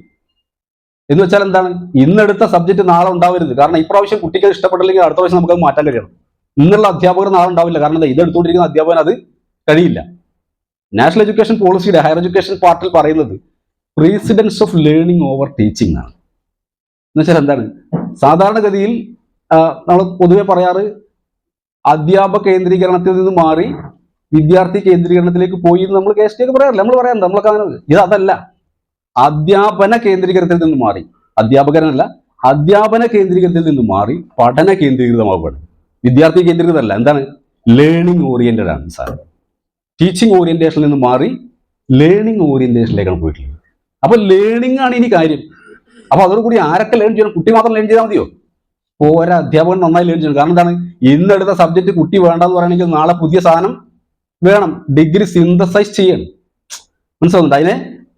എന്ന് വെച്ചാൽ എന്താണ്? ഇന്നെടുത്ത സബ്ജക്ട് നാളെ ഉണ്ടാവരുത്. കാരണം ഇപ്രാവശ്യം കുട്ടികൾ ഇഷ്ടപ്പെട്ടില്ലെങ്കിൽ അടുത്ത പ്രാവശ്യം നമുക്ക് മാറ്റാൻ കഴിയണം. ഇന്നുള്ള അധ്യാപകർ നാളെ ഉണ്ടാവില്ല. കാരണം ഇത് എടുത്തുകൊണ്ടിരിക്കുന്ന അധ്യാപകൻ അത് കഴിയില്ല. നാഷണൽ എഡ്യൂക്കേഷൻ പോളിസിയുടെ ഹയർ എഡ്യൂക്കേഷൻ പാർട്ടിൽ പറയുന്നത് precedence of learning over teaching ആണ് എന്നുവെച്ചാൽ എന്താണ്? സാധാരണഗതിയിൽ നമ്മൾ പൊതുവെ പറയാറ് അധ്യാപക കേന്ദ്രീകരണത്തിൽ നിന്ന് മാറി വിദ്യാർത്ഥി കേന്ദ്രീകരണത്തിലേക്ക് പോയി എന്ന് നമ്മൾ കെ എസ് ടി ഒക്കെ പറയാറില്ല. നമ്മൾ പറയാം നമ്മളൊക്കെ അങ്ങനെ ഇത് അതല്ല. അധ്യാപന കേന്ദ്രീകരണത്തിൽ നിന്ന് മാറി. അധ്യാപകനല്ല അധ്യാപന കേന്ദ്രീകരണത്തിൽ നിന്ന് മാറി പഠന കേന്ദ്രീകൃതമാവുകയാണ്. വിദ്യാർത്ഥി കേന്ദ്രീകൃതമല്ല. എന്താണ്? ലേണിംഗ് ഓറിയന്റഡ് ആണ് സാർ ടീച്ചിങ് ഓറിയന്റേഷനിൽ നിന്ന് മാറി ലേണിംഗ് ഓറിയന്റേഷനിലേക്കാണ് പോയിട്ടുള്ളത്. അപ്പൊ ലേണിംഗ് ആണ് ഇനി കാര്യം. അപ്പൊ അതോടുകൂടി ആരൊക്കെ ലേൺ ചെയ്യണം? കുട്ടി മാത്രം ലേൺ ചെയ്താൽ മതിയോ? ഓരോ അധ്യാപകൻ നന്നായി ലേൺ ചെയ്യണം. കാരണം എന്താണ്? ഇന്നെടുത്ത സബ്ജക്ട് കുട്ടി വേണ്ടെന്ന് പറയുകയാണെങ്കിൽ നാളെ പുതിയ സാധനം വേണം. ഡിഗ്രി സിന്തസൈസ് ചെയ്യണം. മനസ്സിലാവുന്നുണ്ട്? അതിനെ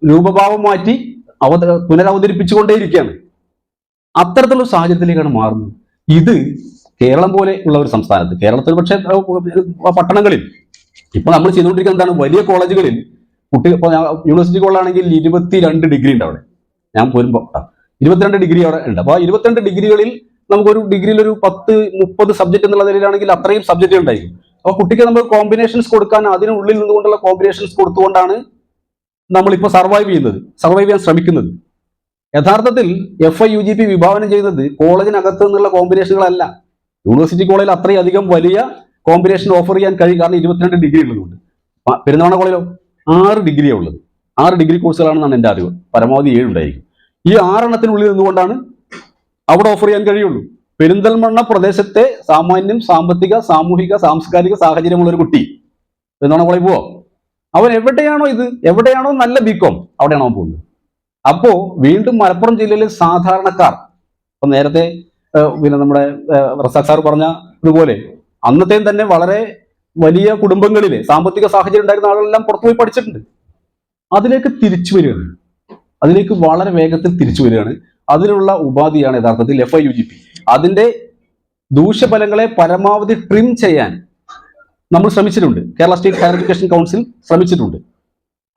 രൂപഭാവം മാറ്റി അവത പുനരവതരിപ്പിച്ചുകൊണ്ടേയിരിക്കുകയാണ്. അത്തരത്തിലുള്ള സാഹചര്യത്തിലേക്കാണ് മാറുന്നത്. ഇത് കേരളം പോലെ ഉള്ള ഒരു സംസ്ഥാനത്ത് കേരളത്തിൽ പക്ഷേ പട്ടണങ്ങളിൽ ഇപ്പൊ നമ്മൾ ചെയ്തുകൊണ്ടിരിക്കുന്ന എന്താണ്? വലിയ കോളേജുകളിൽ കുട്ടി ഇപ്പൊ യൂണിവേഴ്സിറ്റി കോളാണെങ്കിൽ ഇരുപത്തിരണ്ട് ഡിഗ്രി ഉണ്ട് അവിടെ. ഞാൻ പോരും ഇരുപത്തിരണ്ട് ഡിഗ്രി അവിടെ ഉണ്ട്. അപ്പൊ ആ ഇരുപത്തിരണ്ട് ഡിഗ്രികളിൽ നമുക്കൊരു ഡിഗ്രിയിൽ ഒരു പത്ത് മുപ്പത് സബ്ജക്ട് എന്നുള്ള നിലയിലാണെങ്കിൽ അത്രയും സബ്ജക്റ്റ് ഉണ്ടായിരിക്കും. അപ്പൊ കുട്ടിക്ക് നമ്മൾ കോമ്പിനേഷൻസ് കൊടുക്കാൻ അതിനുള്ളിൽ നിന്നുകൊണ്ടുള്ള കോമ്പിനേഷൻസ് കൊടുത്തുകൊണ്ടാണ് നമ്മളിപ്പോൾ സർവൈവ് ചെയ്യുന്നത് സർവൈവ് ചെയ്യാൻ ശ്രമിക്കുന്നത്. യഥാർത്ഥത്തിൽ F I U G P വിഭാവനം ചെയ്യുന്നത് കോളേജിനകത്ത് നിന്നുള്ള കോമ്പിനേഷനുകളല്ല യൂണിവേഴ്സിറ്റി കോളേജിൽ അത്രയധികം വലിയ കോമ്പിനേഷൻ ഓഫർ ചെയ്യാൻ കഴിയും. കാരണം ഇരുപത്തിരണ്ട് ഡിഗ്രി ഉള്ളതുകൊണ്ട്. പ- പെരുന്തമണ്ണ കോളേജിലോ ആറ് ഡിഗ്രിയാണ് ഉള്ളത്. ആറ് ഡിഗ്രി കോഴ്സുകളാണെന്നാണ് എന്റെ അറിവ്. പരമാവധി ഏഴ് ഉണ്ടായിരിക്കും. ഈ ആറെണ്ണത്തിനുള്ളിൽ നിന്നുകൊണ്ടാണ് അവിടെ ഓഫർ ചെയ്യാൻ കഴിയുള്ളൂ. പെരിന്തൽമണ്ണ പ്രദേശത്തെ സാമാന്യം സാമ്പത്തിക സാമൂഹിക സാംസ്കാരിക സാഹചര്യമുള്ള ഒരു കുട്ടി. പെരുന്തമണ്ണ കോളേജ് പോവോ. അവൻ എവിടെയാണോ ഇത്? എവിടെയാണോ നല്ല ബികോം? അവിടെയാണോ പോകുന്നത്? അപ്പോ വീണ്ടും മലപ്പുറം ജില്ലയിലെ സാധാരണക്കാർ ഇപ്പൊ നേരത്തെ പിന്നെ നമ്മുടെ റസാഖ് സാർ പറഞ്ഞ ഇതുപോലെ അന്നത്തെയും തന്നെ വളരെ വലിയ കുടുംബങ്ങളിലെ സാമ്പത്തിക സാഹചര്യം ഉണ്ടായിരുന്ന ആളുകളെല്ലാം പുറത്തുപോയി പഠിച്ചിട്ടുണ്ട്. അതിലേക്ക് തിരിച്ചു വരികയാണ്. അതിലേക്ക് വളരെ വേഗത്തിൽ തിരിച്ചു വരികയാണ്. അതിനുള്ള ഉപാധിയാണ് യഥാർത്ഥത്തിൽ F I U G P അതിന്റെ ദൂഷ്യഫലങ്ങളെ പരമാവധി ട്രിം ചെയ്യാൻ നമ്മൾ ശ്രമിച്ചിട്ടുണ്ട്. Kerala state higher education council ശ്രമിച്ചിട്ടുണ്ട്.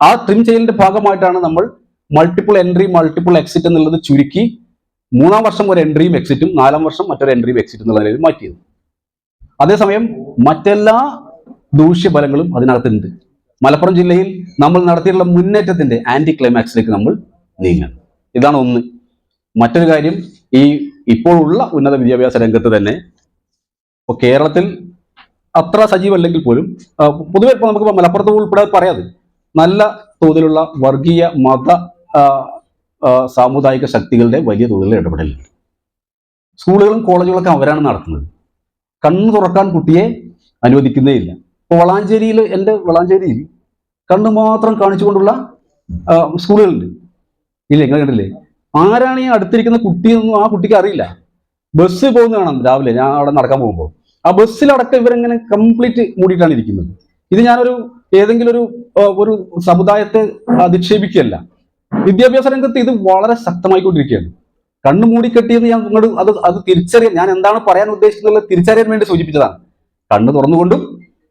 ആ ട്രിം ചെയ്യലിന്റെ ഭാഗമായിട്ടാണ് നമ്മൾ മൾട്ടിപ്പിൾ എൻട്രി മൾട്ടിപ്പിൾ എക്സിറ്റ് എന്നുള്ളത് ചുരുക്കി മൂന്നാം വർഷം ഒരു എൻട്രിയും എക്സിറ്റും നാലാം വർഷം മറ്റൊരു എൻട്രിയും എക്സിറ്റും എന്നുള്ള നിലയിൽ മാറ്റിയത്. അതേസമയം മറ്റെല്ലാ ദൂഷ്യഫലങ്ങളും അതിനകത്തുണ്ട്. മലപ്പുറം ജില്ലയിൽ നമ്മൾ നടത്തിയിട്ടുള്ള മുന്നേറ്റത്തിന്റെ ആന്റി ക്ലൈമാക്സിലേക്ക് നമ്മൾ നീങ്ങുന്നു ഇതാണ് ഒന്ന്. മറ്റൊരു കാര്യം ഈ ഇപ്പോഴുള്ള ഉന്നത വിദ്യാഭ്യാസ രംഗത്ത് തന്നെ ഇപ്പോൾ കേരളത്തിൽ അത്ര സജീവമല്ലെങ്കിൽ പോലും പൊതുവെ ഇപ്പോൾ നമുക്ക് മലപ്പുറത്ത് ഉൾപ്പെടെ പറയാതെ നല്ല തോതിലുള്ള വർഗീയ മത സാമുദായിക ശക്തികളുടെ വലിയ തോതിലുള്ള ഇടപെടലുണ്ട് സ്കൂളുകളും കോളേജുകളൊക്കെ അവരാണ് നടത്തുന്നത്. കണ്ണു തുറക്കാൻ കുട്ടിയെ അനുവദിക്കുന്നേ ഇല്ല. ഇപ്പോൾ വളാഞ്ചേരിയിൽ എന്റെ വളാഞ്ചേരിയിൽ കണ്ണു മാത്രം കാണിച്ചുകൊണ്ടുള്ള സ്കൂളുകളുണ്ട്. ഇല്ല നിങ്ങൾ കണ്ടില്ലേ ആരാണ് ഈ അടുത്തിരിക്കുന്ന കുട്ടിയെന്നും ആ കുട്ടിക്ക് അറിയില്ല. ബസ് പോകുന്ന കാണാം രാവിലെ. ഞാൻ അവിടെ നടക്കാൻ പോകുമ്പോൾ. ആ ബസ്സിലടക്കം ഇവരെങ്ങനെ കംപ്ലീറ്റ് മൂടിയിട്ടാണ് ഇരിക്കുന്നത്. ഇത് ഞാനൊരു ഏതെങ്കിലും ഒരു ഒരു സമുദായത്തെ അധിക്ഷേപിക്കുകയല്ല. വിദ്യാഭ്യാസ രംഗത്ത് ഇത് വളരെ ശക്തമായിക്കൊണ്ടിരിക്കുകയാണ്. കണ്ണു മൂടിക്കെട്ടിയെന്ന് ഞാൻ നിങ്ങൾ അത് അത് തിരിച്ചറിയാൻ ഞാൻ എന്താണ് പറയാൻ ഉദ്ദേശിക്കുന്നത് തിരിച്ചറിയാൻ വേണ്ടി സൂചിപ്പിച്ചതാണ്. കണ്ണ് തുറന്നുകൊണ്ടും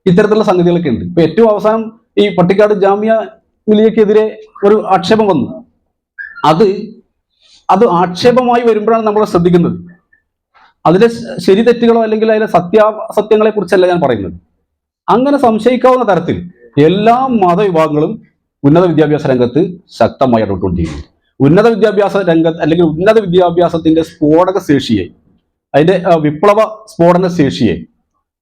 ഇത്തരത്തിലുള്ള സംഗതികളൊക്കെ ഉണ്ട്. ഇപ്പൊ ഏറ്റവും അവസാനം ഈ പട്ടിക്കാട് ജാമ്യ മിലിയക്കെതിരെ ഒരു ആക്ഷേപം വന്നു. അത് അത് ആക്ഷേപമായി വരുമ്പോഴാണ് നമ്മൾ ശ്രദ്ധിക്കുന്നത്. അതിലെ ശരി തെറ്റുകളോ അല്ലെങ്കിൽ അതിലെ സത്യാസത്യങ്ങളെ കുറിച്ചല്ല ഞാൻ പറയുന്നത്. അങ്ങനെ സംശയിക്കാവുന്ന തരത്തിൽ എല്ലാ മതവിഭാഗങ്ങളും ഉന്നത വിദ്യാഭ്യാസ രംഗത്ത് ശക്തമായി ഇടപെട്ടുകൊണ്ടിരിക്കുന്നു. ഉന്നത വിദ്യാഭ്യാസ രംഗത്ത് അല്ലെങ്കിൽ ഉന്നത വിദ്യാഭ്യാസത്തിന്റെ സ്ഫോടക ശേഷിയെ അതിന്റെ വിപ്ലവ സ്ഫോടന ശേഷിയെ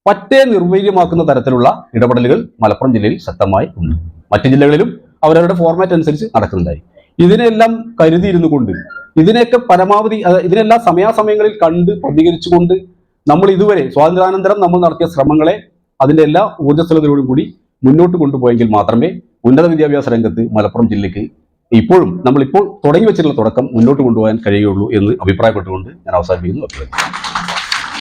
പറ്റേ നിർവീര്യമാക്കുന്ന തരത്തിലുള്ള ഇടപെടലുകൾ മലപ്പുറം ജില്ലയിൽ ശക്തമായി ഉണ്ട്. മറ്റു ജില്ലകളിലും അവരവരുടെ ഫോർമാറ്റ് അനുസരിച്ച് നടക്കുന്നുണ്ടായി. ഇതിനെല്ലാം കരുതിയിരുന്നു കൊണ്ട് ഇതിനെയൊക്കെ പരമാവധി ഇതിനെല്ലാം സമയാസമയങ്ങളിൽ കണ്ട് പ്രതികരിച്ചുകൊണ്ട് നമ്മൾ ഇതുവരെ സ്വാതന്ത്ര്യാനന്തരം നമ്മൾ നടത്തിയ ശ്രമങ്ങളെ അതിന്റെ എല്ലാ ഊർജസ്വലതയോടും കൂടി മുന്നോട്ട് കൊണ്ടുപോയെങ്കിൽ മാത്രമേ ഉന്നത വിദ്യാഭ്യാസ രംഗത്ത് മലപ്പുറം ജില്ലയ്ക്ക് ഇപ്പോഴും നമ്മളിപ്പോൾ തുടങ്ങി വെച്ചിട്ടുള്ള തുടക്കം മുന്നോട്ട് കൊണ്ടുപോകാൻ കഴിയുകയുള്ളൂ എന്ന് അഭിപ്രായപ്പെട്ടുകൊണ്ട് ഞാൻ അവസാനിപ്പിക്കുന്നു.